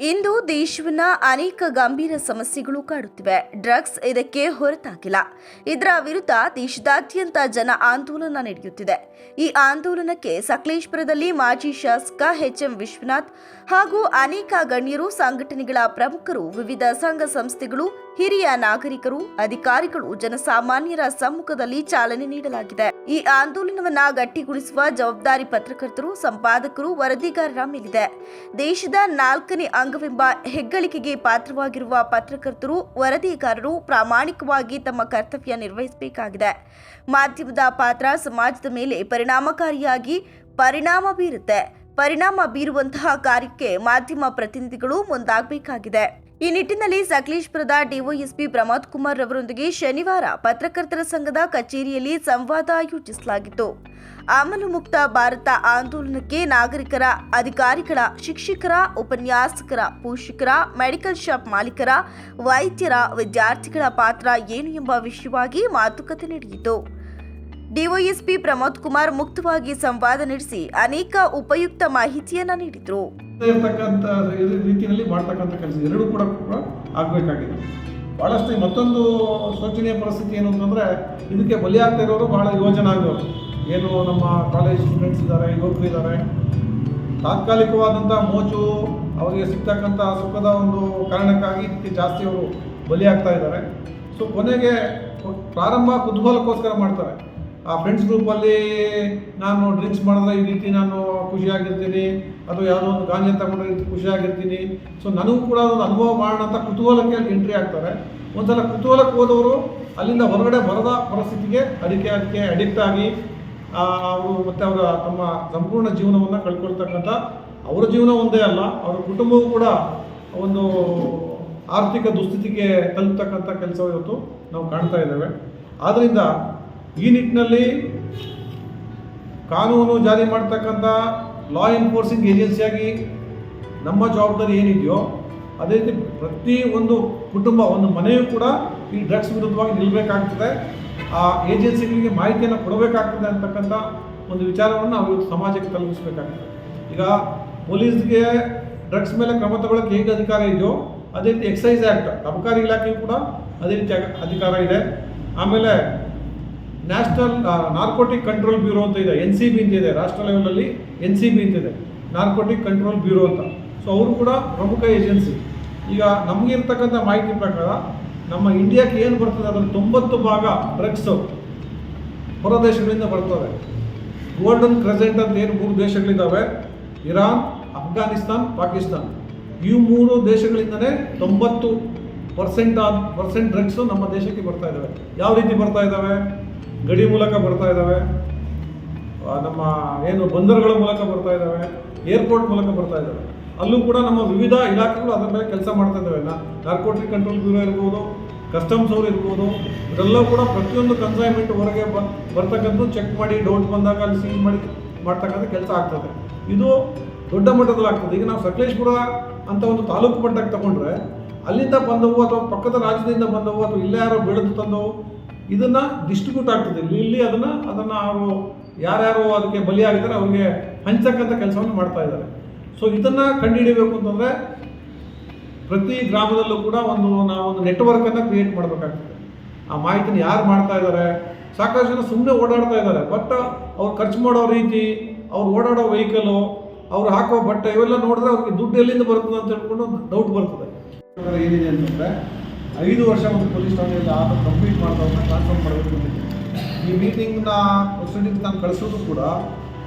ಇಂದು ದೇಶವನ್ನ ಅನೇಕ ಗಂಭೀರ ಸಮಸ್ಯೆಗಳು ಕಾಡುತ್ತಿವೆ. ಡ್ರಗ್ಸ್ ಇದಕ್ಕೆ ಹೊರತಾಗಿಲ್ಲ. ಇದರ ವಿರುದ್ಧ ದೇಶದಾದ್ಯಂತ ಜನ ಆಂದೋಲನ ನಡೆಯುತ್ತಿದೆ. ಈ ಆಂದೋಲನಕ್ಕೆ ಸಕಲೇಶ್ಪುರದಲ್ಲಿ ಮಾಜಿ ಶಾಸಕ ಎಚ್ ಎಂ ವಿಶ್ವನಾಥ್ ಹಾಗೂ ಅನೇಕ ಗಣ್ಯರು, ಸಂಘಟನೆಗಳ ಪ್ರಮುಖರು, ವಿವಿಧ ಸಂಘ ಸಂಸ್ಥೆಗಳು, ಹಿರಿಯ ನಾಗರಿಕರು, ಅಧಿಕಾರಿಗಳು, ಜನಸಾಮಾನ್ಯರ ಸಮ್ಮುಖದಲ್ಲಿ ಚಾಲನೆ ನೀಡಲಾಗಿದೆ. ಈ ಆಂದೋಲನವನ್ನ ಗಟ್ಟಿಗೊಳಿಸುವ ಜವಾಬ್ದಾರಿ ಪತ್ರಕರ್ತರು, ಸಂಪಾದಕರು, ವರದಿಗಾರರ ಮೇಲಿದೆ. ದೇಶದ ನಾಲ್ಕನೇ ಅಂಗವೆಂಬ ಹೆಗ್ಗಳಿಕೆಗೆ ಪಾತ್ರವಾಗಿರುವ ಪತ್ರಕರ್ತರು, ವರದಿಗಾರರು ಪ್ರಾಮಾಣಿಕವಾಗಿ ತಮ್ಮ ಕರ್ತವ್ಯ ನಿರ್ವಹಿಸಬೇಕಾಗಿದೆ. ಮಾಧ್ಯಮದ ಪಾತ್ರ ಸಮಾಜದ ಮೇಲೆ ಪರಿಣಾಮಕಾರಿಯಾಗಿ ಪರಿಣಾಮ ಬೀರುತ್ತೆ. ಪರಿಣಾಮ ಬೀರುವಂತಹ ಕಾರ್ಯಕ್ಕೆ ಮಾಧ್ಯಮ ಪ್ರತಿನಿಧಿಗಳು ಮುಂದಾಗಬೇಕಾಗಿದೆ. ಈ ನಿಟ್ಟಿನಲ್ಲಿ ಸಕಲೇಶ್ಪುರದ ಡಿಒಎಸ್ಪಿ ಪ್ರಮೋದ್ ಕುಮಾರ್ ರವರೊಂದಿಗೆ ಶನಿವಾರ ಪತ್ರಕರ್ತರ ಸಂಘದ ಕಚೇರಿಯಲ್ಲಿ ಸಂವಾದ ಆಯೋಜಿಸಲಾಗಿತ್ತು. ಆಮಲು ಮುಕ್ತ ಭಾರತ ಆಂದೋಲನಕ್ಕೆ ನಾಗರಿಕರ ಅಧಿಕಾರಿಗಳ ಶಿಕ್ಷಕರ, ಉಪನ್ಯಾಸಕರ, ಪೋಷಕರ, ಮೆಡಿಕಲ್ ಶಾಪ್ ಮಾಲೀಕರ, ವೈದ್ಯರ ವಿದ್ಯಾರ್ಥಿಗಳ ಪಾತ್ರ ಏನು ಎಂಬ ವಿಷಯವಾಗಿ ಮಾತುಕತೆ ನಡೆಯಿತು. ಡಿವೈಎಸ್ಪಿ ಪ್ರಮೋದ್ ಕುಮಾರ್ ಮುಕ್ತವಾಗಿ ಸಂವಾದ ನಡೆಸಿ ಅನೇಕ ಉಪಯುಕ್ತ ಮಾಹಿತಿಯನ್ನ ನೀಡಿದರು. ಇರ್ತಕ್ಕಂಥ ರೀತಿಯಲ್ಲಿ ಮಾಡ್ತಕ್ಕಂಥ ಕೆಲಸ. ಎರಡೂ ಕೂಡ ಆಗಬೇಕಾಗಿದೆ. ಭಾಳಷ್ಟು ಮತ್ತೊಂದು ಶೋಚನೀಯ ಪರಿಸ್ಥಿತಿ ಏನು ಅಂತಂದರೆ, ಇದಕ್ಕೆ ಬಲಿಯಾಗ್ತಾ ಇರೋರು ಭಾಳ ಯುವಜನಾಂಗವರು ಏನು ನಮ್ಮ ಕಾಲೇಜ್ ಸ್ಟೂಡೆಂಟ್ಸ್ ಇದ್ದಾರೆ, ಯುವಕರು ಇದ್ದಾರೆ. ತಾತ್ಕಾಲಿಕವಾದಂಥ ಮೋಜು ಅವರಿಗೆ ಸಿಗ್ತಕ್ಕಂಥ ಸುಖದ ಒಂದು ಕಾರಣಕ್ಕಾಗಿ ಇದಕ್ಕೆ ಜಾಸ್ತಿ ಅವರು ಬಲಿಯಾಗ್ತಾ ಇದ್ದಾರೆ. ಸೊ ಕೊನೆಗೆ ಪ್ರಾರಂಭ ಕುತೂಹಲಕ್ಕೋಸ್ಕರ ಮಾಡ್ತಾರೆ. ಆ ಫ್ರೆಂಡ್ಸ್ ಗ್ರೂಪಲ್ಲಿ ನಾನು ಡ್ರಿಂಕ್ಸ್ ಮಾಡಿದ್ರೆ ಈ ರೀತಿ ನಾನು ಖುಷಿಯಾಗಿರ್ತೀನಿ ಅಥವಾ ಯಾವುದೋ ಒಂದು ಗಾಂಜಾ ತಗೊಂಡ್ರೆ ಖುಷಿಯಾಗಿರ್ತೀನಿ. ಸೊ ನನಗೂ ಕೂಡ ಒಂದು ಅನುಭವ ಮಾಡೋಣ ಅಂತ ಕುತೂಹಲಕ್ಕೆ ಅಲ್ಲಿ ಎಂಟ್ರಿ ಆಗ್ತಾರೆ. ಒಂದ್ಸಲ ಕುತೂಹಲಕ್ಕೆ ಹೋದವರು ಅಲ್ಲಿಂದ ಹೊರಗಡೆ ಬರದ ಪರಿಸ್ಥಿತಿಗೆ ಅಡಿಕೆ ಅದಕ್ಕೆ ಅಡಿಕ್ಟ್ ಆಗಿ ಅವರು ಮತ್ತು ಅವರ ತಮ್ಮ ಸಂಪೂರ್ಣ ಜೀವನವನ್ನು ಕಳ್ಕೊಳ್ತಕ್ಕಂಥ ಅವರ ಜೀವನ ಒಂದೇ ಅಲ್ಲ, ಅವರ ಕುಟುಂಬವೂ ಕೂಡ ಒಂದು ಆರ್ಥಿಕ ದುಸ್ಥಿತಿಗೆ ತಲುಪ್ತಕ್ಕಂಥ ಕೆಲಸ ಇವತ್ತು ನಾವು ಕಾಣ್ತಾ ಇದ್ದೇವೆ. ಆದ್ದರಿಂದ ಈ ನಿಟ್ಟಿನಲ್ಲಿ ಕಾನೂನು ಜಾರಿ ಮಾಡ್ತಕ್ಕಂಥ ಲಾ ಎನ್ಫೋರ್ಸಿಂಗ್ ಏಜೆನ್ಸಿಯಾಗಿ ನಮ್ಮ ಜವಾಬ್ದಾರಿ ಏನಿದೆಯೋ, ಅದೇ ರೀತಿ ಪ್ರತಿ ಒಂದು ಕುಟುಂಬ, ಒಂದು ಮನೆಯೂ ಕೂಡ ಈ ಡ್ರಗ್ಸ್ ವಿರುದ್ಧವಾಗಿ ನಿಲ್ಲಬೇಕಾಗ್ತದೆ ಆ ಏಜೆನ್ಸಿಗಳಿಗೆ ಮಾಹಿತಿಯನ್ನು ಕೊಡಬೇಕಾಗ್ತದೆ ಅಂತಕ್ಕಂಥ ಒಂದು ವಿಚಾರವನ್ನು ಇವತ್ತು ಸಮಾಜಕ್ಕೆ ತಲುಪಿಸ್ಬೇಕಾಗ್ತದೆ. ಈಗ ಪೊಲೀಸ್ಗೆ ಡ್ರಗ್ಸ್ ಮೇಲೆ ಕ್ರಮ ತಗೊಳ್ಳೋಕೆ ಹೇಗೆ ಅಧಿಕಾರ ಇದೆಯೋ, ಅದೇ ರೀತಿ ಎಕ್ಸೈಸ್ ಆ್ಯಕ್ಟ್ ಅಬಕಾರಿ ಇಲಾಖೆಯು ಕೂಡ ಅದೇ ರೀತಿ ಅಧಿಕಾರ ಇದೆ. ಆಮೇಲೆ ನ್ಯಾಷನಲ್ ನಾರ್ಕೋಟಿಕ್ ಕಂಟ್ರೋಲ್ ಬ್ಯೂರೋ ಅಂತ ಇದೆ ಎನ್ ಸಿ ಬಿ ಅಂತ ಇದೆ, ರಾಷ್ಟ್ರ ಲೆವೆಲಲ್ಲಿ ಎನ್ ಸಿ ಬಿ ಅಂತ ಇದೆ ನಾರ್ಕೋಟಿಕ್ ಕಂಟ್ರೋಲ್ ಬ್ಯೂರೋ ಅಂತ. ಸೊ ಅವರು ಕೂಡ ಪ್ರಮುಖ ಏಜೆನ್ಸಿ. ಈಗ ನಮಗೆ ಇರ್ತಕ್ಕಂಥ ಮಾಹಿತಿ ಪ್ರಕಾರ ನಮ್ಮ ಇಂಡಿಯಾಕ್ಕೆ ಏನು ಬರ್ತದೆ ಅದರ ತೊಂಬತ್ತು ಭಾಗ ಡ್ರಗ್ಸ್ ಹೊರ ದೇಶಗಳಿಂದ ಬರ್ತವೆ. ಗೋಲ್ಡನ್ ಕ್ರೆಸೆಂಟ್ ಅಂತ ಏನು ಮೂರು ದೇಶಗಳಿದ್ದಾವೆ? ಇರಾನ್, ಅಫ್ಘಾನಿಸ್ತಾನ್, ಪಾಕಿಸ್ತಾನ್. ಈ ಮೂರು ದೇಶಗಳಿಂದಲೇ ತೊಂಬತ್ತು ಪರ್ಸೆಂಟ್ ಪರ್ಸೆಂಟ್ ಡ್ರಗ್ಸು ನಮ್ಮ ದೇಶಕ್ಕೆ ಬರ್ತಾ ಇದ್ದಾವೆ. ಯಾವ ರೀತಿ ಬರ್ತಾ ಇದ್ದಾವೆ? ಗಡಿ ಮೂಲಕ ಬರ್ತಾ ಇದ್ದಾವೆ ನಮ್ಮ ಏನು ಬಂದರುಗಳ ಮೂಲಕ ಬರ್ತಾ ಇದ್ದಾವೆ ಏರ್ಪೋರ್ಟ್ ಮೂಲಕ ಬರ್ತಾ ಇದ್ದಾವೆ ಅಲ್ಲೂ ಕೂಡ ನಮ್ಮ ವಿವಿಧ ಇಲಾಖೆಗಳು ಅದರ ಮೇಲೆ ಕೆಲಸ ಮಾಡ್ತಾ ಇದ್ದಾವೆ ನಾರ್ಕೋಟಿಕ್ ಕಂಟ್ರೋಲ್ ಬ್ಯೂರೋ ಇರ್ಬೋದು ಕಸ್ಟಮ್ಸ್ ಅವರು ಇರ್ಬೋದು ಇದೆಲ್ಲ ಕೂಡ ಪ್ರತಿಯೊಂದು ಕನ್ಸೈನ್ಮೆಂಟ್ ಹೊರಗೆ ಬ ಬರ್ತಕ್ಕಂಥ ಚೆಕ್ ಮಾಡಿ ಡೌಟ್ ಬಂದಾಗ ಅಲ್ಲಿ ಸೀಲ್ ಮಾಡಿ, ಮಾಡ್ತಕ್ಕಂಥ ಕೆಲಸ ಆಗ್ತದೆ ಇದು. ದೊಡ್ಡ ಮಟ್ಟದಲ್ಲಿ ಆಗ್ತದೆ ಈಗ ನಾವು ಸಕಲೇಶ್ಪುರ ಅಂತ ಒಂದು ತಾಲೂಕು ಮಟ್ಟಕ್ಕೆ ತಗೊಂಡ್ರೆ, ಅಲ್ಲಿಂದ ಬಂದವು ಅಥವಾ ಪಕ್ಕದ ರಾಜ್ಯದಿಂದ ಬಂದವು ಅಥವಾ ಇಲ್ಲೇ ಯಾರೋ ಬೆಳೆದು ತಂದವು ಇದನ್ನ ಡಿಸ್ಟ್ರಿಬ್ಯೂಟ್ ಆಗ್ತದೆ. ಇಲ್ಲಿ ಅದನ್ನ ಅದನ್ನ ಅವರು ಯಾರ್ಯಾರು ಅದಕ್ಕೆ ಬಲಿಯಾಗಿದ್ದಾರೆ, ಅವ್ರಿಗೆ ಹಂಚಕ್ಕಂಥ ಕೆಲಸವನ್ನು ಮಾಡ್ತಾ ಇದ್ದಾರೆ. ಸೊ ಇದನ್ನ ಕಂಡುಹಿಡಿಯಬೇಕು ಅಂತಂದ್ರೆ ಪ್ರತಿ ಗ್ರಾಮದಲ್ಲೂ ಕೂಡ ಒಂದು, ನಾವು ಒಂದು ನೆಟ್ವರ್ಕನ್ನು ಕ್ರಿಯೇಟ್ ಮಾಡಬೇಕಾಗ್ತದೆ. ಆ ಮಾಹಿತಿನ ಯಾರು ಮಾಡ್ತಾ ಇದ್ದಾರೆ? ಸಾಕಷ್ಟು ಜನ ಸುಮ್ಮನೆ ಓಡಾಡ್ತಾ ಇದ್ದಾರೆ. ಬಟ್, ಅವ್ರು ಖರ್ಚು ಮಾಡೋ ರೀತಿ, ಅವ್ರು ಓಡಾಡೋ ವೆಹಿಕಲು ಅವ್ರು ಹಾಕೋ ಬಟ್ಟೆ ಇವೆಲ್ಲ ನೋಡಿದ್ರೆ ಅವ್ರಿಗೆ ದುಡ್ಡು ಎಲ್ಲಿಂದ ಬರ್ತದೆ ಅಂತ ಹೇಳ್ಕೊಂಡು ಡೌಟ್ ಬರ್ತದೆ. ಏನಿದೆ ಅಂತಂದರೆ ಐದು ವರ್ಷ ಒಂದು ಪೊಲೀಸ್ ಠಾಣೆಯಲ್ಲಿ ಆದ ಕಂಪ್ಲೀಟ್ ಮಾಡಿದವ್ರನ್ನ ಟ್ರಾನ್ಸ್ಫರ್ ಮಾಡಬೇಕು. ಈ ಮೀಟಿಂಗ್ನ ಪ್ರೊಸೀಡಿಂಗ್ ನಾನು ಕಳಿಸೋದು ಕೂಡ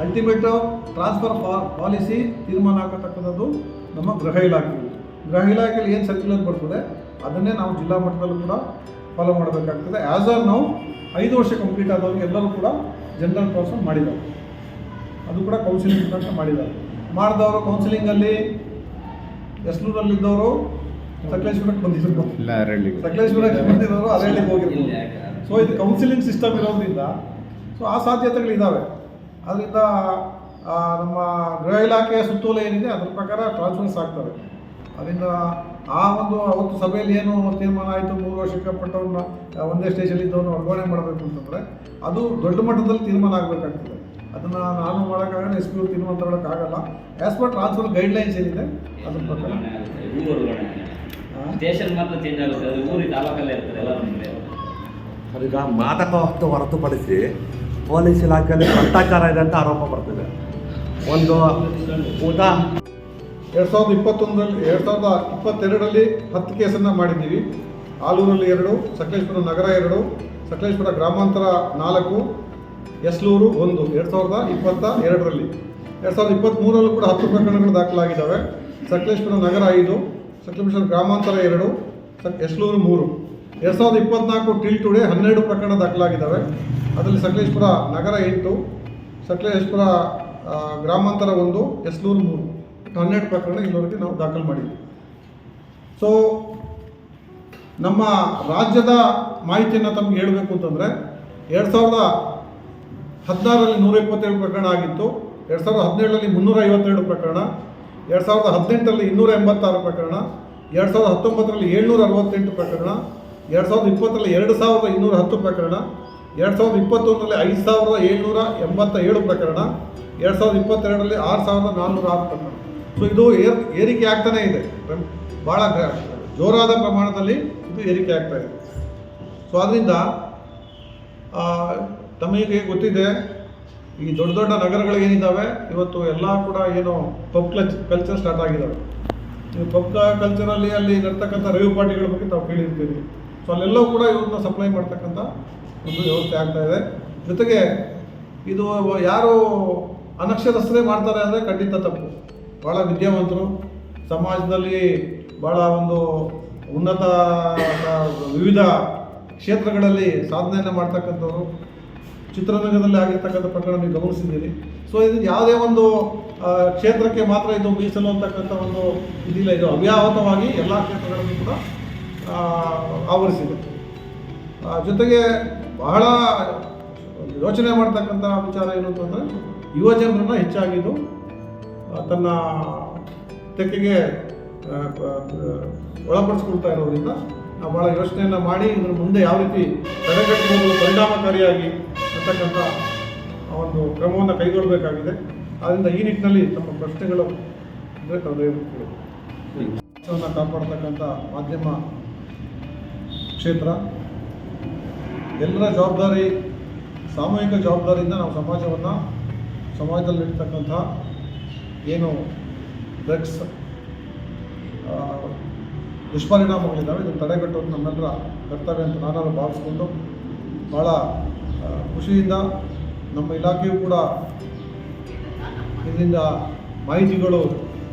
ಅಲ್ಟಿಮೇಟ್ ಟ್ರಾನ್ಸ್ಫರ್ ಪಾಲಿಸಿ ತೀರ್ಮಾನ ಆಗತಕ್ಕಂಥದ್ದು ನಮ್ಮ ಗೃಹ ಇಲಾಖೆ. ಗೃಹ ಇಲಾಖೆಯಲ್ಲಿ ಏನು ಸರ್ಕ್ಯುಲರ್ ಬರ್ತದೆ, ಅದನ್ನೇ ನಾವು ಜಿಲ್ಲಾ ಮಟ್ಟದಲ್ಲೂ ಕೂಡ ಫಾಲೋ ಮಾಡಬೇಕಾಗ್ತದೆ. ಆ್ಯಸ್ ಆರ್ ನಾವು ಐದು ವರ್ಷ ಕಂಪ್ಲೀಟ್ ಆದವ್ರಿಗೆ ಎಲ್ಲರೂ ಕೂಡ ಜನರಲ್ ಪ್ರಾಸೆಸ್ ಮಾಡಿದ್ದಾರೆ. ಅದು ಕೂಡ ಕೌನ್ಸಿಲಿಂಗ್ ಮಾಡಿದ್ದಾರೆ. ಮಾಡಿದವರು ಕೌನ್ಸಿಲಿಂಗಲ್ಲಿ ಹೆಸರೂರಲ್ಲಿದ್ದವರು ಬಂದಿದ್ರು. ಇಲ್ಲ ಅರಳಿಗೆ ಸಕಲೇಶ್ವರಕ್ಕೆ ಬಂದಿರೋರು ಅರಳಿಗೆ ಹೋಗಿರ್ಬೋದು ಸೊ ಇದು ಕೌನ್ಸಿಲಿಂಗ್ ಸಿಸ್ಟಮ್ ಇರೋದ್ರಿಂದ ಸೊ ಆ ಸಾಧ್ಯತೆಗಳಿದ್ದಾವೆ ಅದರಿಂದ ಆ, ನಮ್ಮ ಗೃಹ ಇಲಾಖೆಯ ಸುತ್ತೋಲೆ ಏನಿದೆ ಅದ್ರ ಪ್ರಕಾರ ಟ್ರಾನ್ಸ್ಫರ್ಸ್ ಆಗ್ತವೆ. ಅದರಿಂದ ಆ ಒಂದು ಅವತ್ತು ಸಭೆಯಲ್ಲಿ ಏನು ತೀರ್ಮಾನ ಆಯಿತು ಮೂರು ವರ್ಷಕ್ಕೆ ಪಟ್ಟವನ್ನು ಒಂದೇ ಸ್ಟೇಜಲ್ಲಿ ಇದ್ದವ್ರನ್ನ ವರ್ಗಾವಣೆ ಮಾಡಬೇಕು ಅಂತಂದರೆ ಅದು ದೊಡ್ಡ ಮಟ್ಟದಲ್ಲಿ ತೀರ್ಮಾನ ಆಗಬೇಕಾಗ್ತದೆ. ಅದನ್ನು ನಾನು ಮಾಡೋಕ್ಕಾಗಲ್ಲ ಎಸ್ ಪಿ ತೀರ್ಮಾನ ತಗೊಳಕ್ಕಾಗಲ್ಲ. ಆ್ಯಸ್ ಪರ್ ಟ್ರಾನ್ಸ್ಫರ್ ಗೈಡ್ಲೈನ್ಸ್ ಏನಿದೆ ಅದ್ರ ಪ್ರಕಾರ. ಸ್ಟೇಷನ್ ಮಾತ್ರ ಚೇಂಜ್ ಆಗುತ್ತೆ. ಅದು ಊರಿ ತಾಲೂಕಲ್ಲೇ ಇರ್ತದೆ ಎಲ್ಲರೂ ನಮಗೆ ಈಗ ಮಾದಕ ವಸ್ತು ಹೊರತುಪಡಿಸಿ ಪೊಲೀಸ್ ಇಲಾಖೆಯಲ್ಲಿ ಭ್ರಷ್ಟಾಚಾರ ಇದೆ ಅಂತ ಆರೋಪ ಬರ್ತಿದೆ. ಒಂದು ಊಟ. ಎರಡು ಸಾವಿರದ ಇಪ್ಪತ್ತೊಂದರಲ್ಲಿ ಎರಡು ಸಾವಿರದ ಇಪ್ಪತ್ತೆರಡರಲ್ಲಿ ಹತ್ತು ಕೇಸನ್ನು ಮಾಡಿದ್ದೀವಿ. ಆಲೂರಲ್ಲಿ ಎರಡು ಸಕಲೇಶ್ಪುರ ನಗರ ಎರಡು ಸಕಲೇಶ್ಪುರ ಗ್ರಾಮಾಂತರ ನಾಲ್ಕು ಎಸ್ಲೂರು ಒಂದು. ಎರಡು ಸಾವಿರದ ಇಪ್ಪತ್ತ ಎರಡರಲ್ಲಿ. ಎರಡು ಸಾವಿರದ ಇಪ್ಪತ್ತ್ಮೂರಲ್ಲೂ ಕೂಡ ಹತ್ತು ಪ್ರಕರಣಗಳು ದಾಖಲಾಗಿದ್ದಾವೆ. ಸಕಲೇಶ್ಪುರ ನಗರ ಐದು ಸಕಲೇಶ್ಪುರ ಗ್ರಾಮಾಂತರ ಎರಡು ಎಸ್ಲೂರು ಮೂರು. ಎರಡು ಸಾವಿರದ ಇಪ್ಪತ್ನಾಲ್ಕು ಟಿಲ್ ಟುಡೇ ಹನ್ನೆರಡು ಪ್ರಕರಣ ದಾಖಲಾಗಿದ್ದಾವೆ. ಅದರಲ್ಲಿ ಸಕಲೇಶ್ಪುರ ನಗರ ಎಂಟು, ಸಕಲೇಶ್ಪುರ ಗ್ರಾಮಾಂತರ ಒಂದು ಎಸ್ಲೂರು ಮೂರು. ಹನ್ನೆರಡು ಪ್ರಕರಣ ಇಲ್ಲಿವರೆಗೆ ನಾವು ದಾಖಲು ಮಾಡಿದ್ವಿ. ಸೊ ನಮ್ಮ ರಾಜ್ಯದ ಮಾಹಿತಿಯನ್ನು ತಮಗೆ ಹೇಳಬೇಕು ಅಂತಂದರೆ, ಎರಡು ಸಾವಿರದ ಹದಿನಾರರಲ್ಲಿ ನೂರ ಇಪ್ಪತ್ತೇಳು ಪ್ರಕರಣ ಆಗಿತ್ತು. ಎರಡು ಸಾವಿರದ ಹದಿನೇಳರಲ್ಲಿ ಮುನ್ನೂರ ಐವತ್ತೆರಡು ಪ್ರಕರಣ. ಎರಡು ಸಾವಿರದ ಹದಿನೆಂಟರಲ್ಲಿ ಇನ್ನೂರ ಎಂಬತ್ತಾರು ಪ್ರಕರಣ, ಎರಡು ಸಾವಿರದ ಹತ್ತೊಂಬತ್ತರಲ್ಲಿ ಏಳ್ನೂರ ಅರವತ್ತೆಂಟು ಪ್ರಕರಣ, ಎರಡು ಸಾವಿರದ ಇಪ್ಪತ್ತರಲ್ಲಿ ಎರಡು ಸಾವಿರದ ಇನ್ನೂರ ಹತ್ತು ಪ್ರಕರಣ, ಎರಡು ಸಾವಿರದ ಇಪ್ಪತ್ತೊಂದರಲ್ಲಿ ಐದು ಸಾವಿರದ ಏಳ್ನೂರ ಎಂಬತ್ತ ಏಳು ಪ್ರಕರಣ, ಎರಡು ಸಾವಿರದ ಇಪ್ಪತ್ತೆರಡರಲ್ಲಿ ಆರು ಸಾವಿರದ ನಾನ್ನೂರ ಆರು ಪ್ರಕರಣ. ಸೊ ಇದು ಏರ್, ಏರಿಕೆ ಆಗ್ತಾನೇ ಇದೆ. ಭಾಳ ಜೋರಾದ ಪ್ರಮಾಣದಲ್ಲಿ ಇದು ಏರಿಕೆ ಆಗ್ತಾ ಇದೆ. ಸೊ ಅದರಿಂದ ತಮಗೆ ಗೊತ್ತಿದೆ ಈ ದೊಡ್ಡ ದೊಡ್ಡ ನಗರಗಳೇನಿದ್ದಾವೆ ಇವತ್ತು ಎಲ್ಲ ಕೂಡ ಏನು ಪಬ್ ಕ್ಲಚ್ ಕಲ್ಚರ್ ಸ್ಟಾರ್ಟ್ ಆಗಿದ್ದಾವೆ ನೀವು ಪಬ್ ಕಲ್ಚರಲ್ಲಿ ಅಲ್ಲಿ ನಡ್ತಕ್ಕಂಥ ರೈವ್ ಪಾರ್ಟಿಗಳ ಬಗ್ಗೆ ತಾವು ಕೇಳಿರ್ತೀವಿ ಸೊ ಅಲ್ಲೆಲ್ಲವೂ ಕೂಡ ಇವ್ರನ್ನ ಸಪ್ಲೈ ಮಾಡ್ತಕ್ಕಂಥ ಒಂದು ವ್ಯವಸ್ಥೆ ಆಗ್ತಾ ಇದೆ. ಜೊತೆಗೆ ಇದು ಯಾರು ಅನಕ್ಷರಸ್ಥರೇ ಮಾಡ್ತಾರೆ ಅಂದರೆ ಖಂಡಿತ ತಪ್ಪು. ಭಾಳ ವಿದ್ಯಾವಂತರು. ಸಮಾಜದಲ್ಲಿ ಭಾಳ ಒಂದು ಉನ್ನತ, ವಿವಿಧ ಕ್ಷೇತ್ರಗಳಲ್ಲಿ ಸಾಧನೆಯನ್ನು ಮಾಡ್ತಕ್ಕಂಥವ್ರು. ಚಿತ್ರರಂಗದಲ್ಲಿ ಆಗಿರ್ತಕ್ಕಂಥ ಪ್ರಕರಣ ನೀವು ಗಮನಿಸಿದ್ದೀರಿ. ಸೊ ಇದು ಯಾವುದೇ ಒಂದು ಕ್ಷೇತ್ರಕ್ಕೆ ಮಾತ್ರ ಇದು ಮೀಸಲು ಅಂತಕ್ಕಂಥ ಒಂದು ಇದಿಲ್ಲ, ಇದು ಅವ್ಯಾಹತವಾಗಿ ಎಲ್ಲ ಕ್ಷೇತ್ರಗಳನ್ನು ಕೂಡ ಆವರಿಸಿದೆ. ಜೊತೆಗೆ ಬಹಳ ಯೋಚನೆ ಮಾಡ್ತಕ್ಕಂಥ ವಿಚಾರ ಏನು ಅಂತಂದರೆ ಯುವ ಜನರನ್ನ ಹೆಚ್ಚಾಗಿದ್ದು ತನ್ನ ತೆಕ್ಕೆಗೆ ಒಳಪಡಿಸ್ಕೊಳ್ತಾ ಇರೋದ್ರಿಂದ ನಾವು ಭಾಳ ಯೋಚನೆಯನ್ನು ಮಾಡಿ, ಇದ್ರ ಮುಂದೆ ಯಾವ ರೀತಿ ತಡೆಗಟ್ಟಬಹುದು ಪರಿಣಾಮಕಾರಿಯಾಗಿ ಅಂತಕ್ಕಂಥ ಒಂದು ಕ್ರಮವನ್ನು ಕೈಗೊಳ್ಳಬೇಕಾಗಿದೆ ಆದ್ದರಿಂದ ಈ ನಿಟ್ಟಿನಲ್ಲಿ ತಮ್ಮ ಪ್ರಶ್ನೆಗಳು ಅಂದರೆ ಕೇಳಿ. ಕಾಪಾಡ್ತಕ್ಕಂಥ ಮಾಧ್ಯಮ ಕ್ಷೇತ್ರ ಎಲ್ಲರ ಜವಾಬ್ದಾರಿ, ಸಾಮೂಹಿಕ ಜವಾಬ್ದಾರಿಯಿಂದ ನಾವು ಸಮಾಜವನ್ನು, ಸಮಾಜದಲ್ಲಿರ್ತಕ್ಕಂಥ ಏನು ಡ್ರಗ್ಸ್ ದುಷ್ಪರಿಣಾಮಗಳಿದ್ದಾವೆ, ಇದನ್ನು ತಡೆಗಟ್ಟೋದು ನಮ್ಮೆಲ್ಲರ ಕರ್ತವ್ಯ ಅಂತ ನಾನು ಭಾವಿಸ್ಕೊಂಡು ಭಾಳ ಖುಷಿಯಿಂದ ನಮ್ಮ ಇಲಾಖೆಯು ಕೂಡ ಇದರಿಂದ ಮಾಹಿತಿಗಳು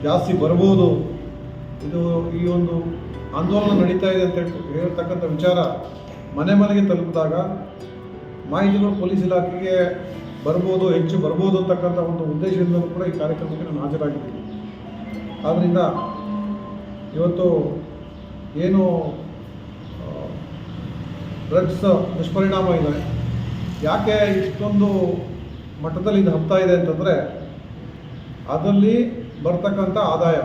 ಜಾಸ್ತಿ ಬರ್ಬೋದು. ಇದು ಈ ಒಂದು ಆಂದೋಲನ ನಡೀತಾ ಇದೆ ಅಂತ ಹೇಳ್- ಹೇಳ್ತಕ್ಕಂಥ ವಿಚಾರ ಮನೆ ಮನೆಗೆ ತಲುಪಿದಾಗ ಮಾಹಿತಿಗಳು ಪೊಲೀಸ್ ಇಲಾಖೆಗೆ ಬರ್ಬೋದು, ಹೆಚ್ಚು ಬರ್ಬೋದು ಅಂತಕ್ಕಂಥ ಒಂದು ಉದ್ದೇಶದಿಂದಲೂ ಕೂಡ ಈ ಕಾರ್ಯಕ್ರಮಕ್ಕೆ ನಾನು ಹಾಜರಾಗಿದ್ದೀನಿ. ಆದ್ದರಿಂದ ಇವತ್ತು ಏನು ಡ್ರಗ್ಸ್ ದುಷ್ಪರಿಣಾಮ ಇದೆ. ಯಾಕೆ ಇಷ್ಟೊಂದು ಮಟ್ಟದಲ್ಲಿ ಇದು ಹಬ್ತಾ ಇದೆ ಅಂತಂದರೆ ಅದರಲ್ಲಿ ಬರ್ತಕ್ಕಂಥ ಆದಾಯ.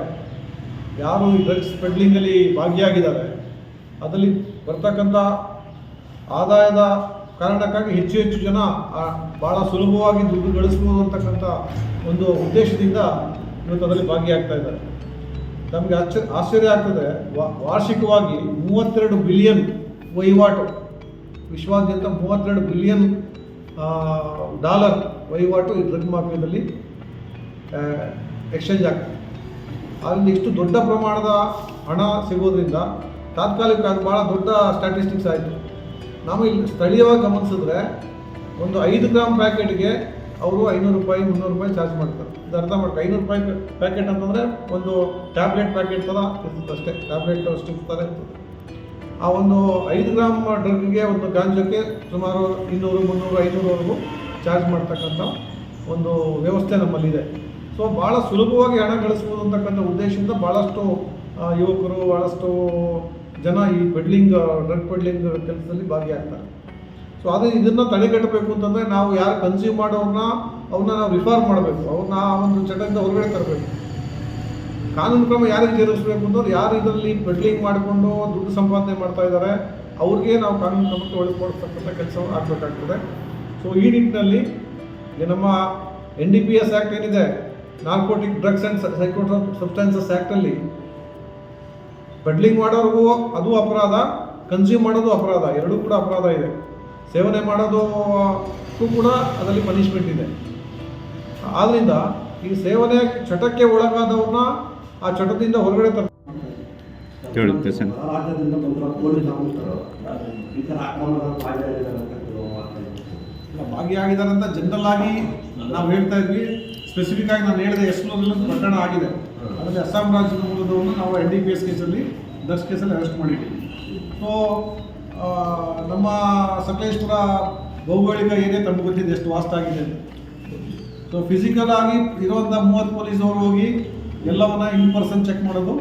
ಯಾರು ಈ ಡ್ರಗ್ಸ್ ಪೆಡ್ಲಿಂಗಲ್ಲಿ ಭಾಗಿಯಾಗಿದ್ದಾರೆ, ಅದರಲ್ಲಿ ಬರ್ತಕ್ಕಂಥ ಆದಾಯದ ಕಾರಣಕ್ಕಾಗಿ ಹೆಚ್ಚು ಹೆಚ್ಚು ಜನ ಭಾಳ ಸುಲಭವಾಗಿ ದುಡ್ಡು ಗಳಿಸ್ಬೋದು ಅಂತಕ್ಕಂಥ ಒಂದು ಉದ್ದೇಶದಿಂದ ಇವತ್ತು ಅದರಲ್ಲಿ ಭಾಗಿಯಾಗ್ತಾ ಇದ್ದಾರೆ. ನಮಗೆ ಆಶ್ಚರ್ಯ ಆಗ್ತದೆ ವಾರ್ಷಿಕವಾಗಿ ಮೂವತ್ತೆರಡು ಬಿಲಿಯನ್ ವಹಿವಾಟು ವಿಶ್ವಾದ್ಯಂತ ಮೂವತ್ತೆರಡು ಬಿಲಿಯನ್ ಡಾಲರ್ ವಹಿವಾಟು ಈ ಡ್ರಗ್ ಮಾಫಿಯಾದಲ್ಲಿ ಎಕ್ಸ್ಚೇಂಜ್ ಆಗ್ತದೆ. ಅದರಿಂದ ಇಷ್ಟು ದೊಡ್ಡ ಪ್ರಮಾಣದ ಹಣ ಸಿಗೋದ್ರಿಂದ ತಾತ್ಕಾಲಿಕ ಅದು ಭಾಳ ದೊಡ್ಡ ಸ್ಟ್ಯಾಟಿಸ್ಟಿಕ್ಸ್ ಆಯಿತು. ನಾವು ಇಲ್ಲಿ ಸ್ಥಳೀಯವಾಗಿ ಗಮನಿಸಿದ್ರೆ ಒಂದು ಐದು ಗ್ರಾಮ್ ಪ್ಯಾಕೆಟ್ಗೆ ಅವರು ಐನೂರು ರೂಪಾಯಿ, ಮುನ್ನೂರು ರೂಪಾಯಿ ಚಾರ್ಜ್ ಮಾಡ್ತಾರೆ. ಇದು ಅರ್ಥ ಮಾಡ್ಕೊ, ಐನೂರು ರೂಪಾಯಿ ಪ್ಯಾಕೆಟ್ ಅಂತಂದರೆ ಒಂದು ಟ್ಯಾಬ್ಲೆಟ್ ಪ್ಯಾಕೆಟ್ ಥರ ಇರ್ತದೆ ಅಷ್ಟೇ. ಟ್ಯಾಬ್ಲೆಟ್ ಸ್ಟಿಕ್ ಥರ ಇರ್ತದೆ. ಆ ಒಂದು ಐದು ಗ್ರಾಮ್ ಡ್ರಗ್ಗೆ ಒಂದು ಗಾಂಜಕ್ಕೆ ಸುಮಾರು ಇನ್ನೂರು, ಮುನ್ನೂರು, ಐನೂರವರೆಗೂ ಚಾರ್ಜ್ ಮಾಡ್ತಕ್ಕಂಥ ಒಂದು ವ್ಯವಸ್ಥೆ ನಮ್ಮಲ್ಲಿದೆ. ಸೊ ಭಾಳ ಸುಲಭವಾಗಿ ಹಣ ಗಳಿಸ್ಬೋದು ಅಂತಕ್ಕಂಥ ಉದ್ದೇಶದಿಂದ ಭಾಳಷ್ಟು ಯುವಕರು ಭಾಳಷ್ಟು ಜನ ಈ ಪೆಡ್ಲಿಂಗ್, ಡ್ರಗ್ ಪೆಡ್ಲಿಂಗ್ ಕೆಲಸದಲ್ಲಿ ಭಾಗಿಯಾಗ್ತಾರೆ. ಸೊ ಅದೇ ಇದನ್ನು ತಡೆಗಟ್ಟಬೇಕು ಅಂತಂದರೆ ನಾವು ಯಾರು ಕನ್ಸ್ಯೂಮ್ ಮಾಡೋರನ್ನ ಅವನ್ನ ನಾವು ರಿಫರ್ ಮಾಡಬೇಕು. ಅವನ್ನ ಆ ಒಂದು ಚಟದಿಂದ ಹೊರಗಡೆ ತರಬೇಕು. ಕಾನೂನು ಕ್ರಮ ಯಾರಿಗೆ ಜರುಗಿಸ್ಬೇಕು ಅಂದ್ರೆ ಯಾರು ಇದರಲ್ಲಿ ಪೆಡ್ಲಿಂಗ್ ಮಾಡಿಕೊಂಡು ದುಡ್ಡು ಸಂಪಾದನೆ ಮಾಡ್ತಾ ಇದ್ದಾರೆ ಅವ್ರಿಗೆ ನಾವು ಕಾನೂನು ಕ್ರಮಕ್ಕೆ ಒಳಪಡಿಸ್ತಕ್ಕಂಥ ಕೆಲಸವನ್ನು ಆಗಬೇಕಾಗ್ತದೆ ಸೊ ಈ ನಿಟ್ಟಿನಲ್ಲಿ ನಮ್ಮ N D P S act ಏನಿದೆ ನಾರ್ಕೋಟಿಕ್ ಡ್ರಗ್ಸ್ ಆ್ಯಂಡ್ ಸೈಕೋಟ್ರೋ ಸಬ್ಸ್ಟಾನ್ಸಸ್ ಆ್ಯಕ್ಟಲ್ಲಿ ಪೆಡ್ಲಿಂಗ್ ಮಾಡೋರಿಗೂ ಅದು ಅಪರಾಧ ಕನ್ಸ್ಯೂಮ್ ಮಾಡೋದು ಅಪರಾಧ, ಎರಡೂ ಕೂಡ ಅಪರಾಧ ಇದೆ. ಸೇವನೆ ಮಾಡೋದು ಕೂಡ ಅದರಲ್ಲಿ ಪನಿಷ್ಮೆಂಟ್ ಇದೆ. ಆದ್ದರಿಂದ ಈ ಸೇವನೆ ಚಟಕ್ಕೆ ಒಳಗಾದವ್ರನ್ನ ಆ ಚಟದಿಂದ ಹೊರಗಡೆ ತರ ಹೇಳುತ್ತೆ ಸರ್. ಪೊಲೀಸ್ ಭಾಗಿಯಾಗಿದ್ದಾರೆ ಅಂತ ಜನರಲ್ ಆಗಿ ನಾವು ಹೇಳ್ತಾ ಇದ್ವಿ. ಸ್ಪೆಸಿಫಿಕ್ ಆಗಿ ನಾನು ಹೇಳಿದೆ ಎಷ್ಟು ಪ್ರಕರಣ ಆಗಿದೆ. ಅದರಲ್ಲಿ ಅಸ್ಸಾಂ ರಾಜ್ಯದ ಮೂಲದವನ್ನು ನಾವು ಎನ್ ಡಿ ಪಿ ಎಸ್ ಕೇಸಲ್ಲಿ ದಸ್ ಕೇಸಲ್ಲಿ ಅರೆಸ್ಟ್ ಮಾಡಿದ್ದೀವಿ. ಸೊ ನಮ್ಮ ಸಕಲೇಶ್ಪುರ ಭೌಗೋಳಿಕ ಏರಿಯಾ ತಮಗೆ ಗೊತ್ತಿದೆ ಎಷ್ಟು ವಾಸ್ತಾಗಿದೆ ಅಂತ. ಸೊ ಫಿಸಿಕಲ್ ಆಗಿ ಇರುವಂಥ ಮೂವತ್ತು ಪೊಲೀಸವರು ಹೋಗಿ ಎಲ್ಲವನ್ನ ಇನ್ ಪರ್ಸನ್ ಚೆಕ್ ಮಾಡೋದು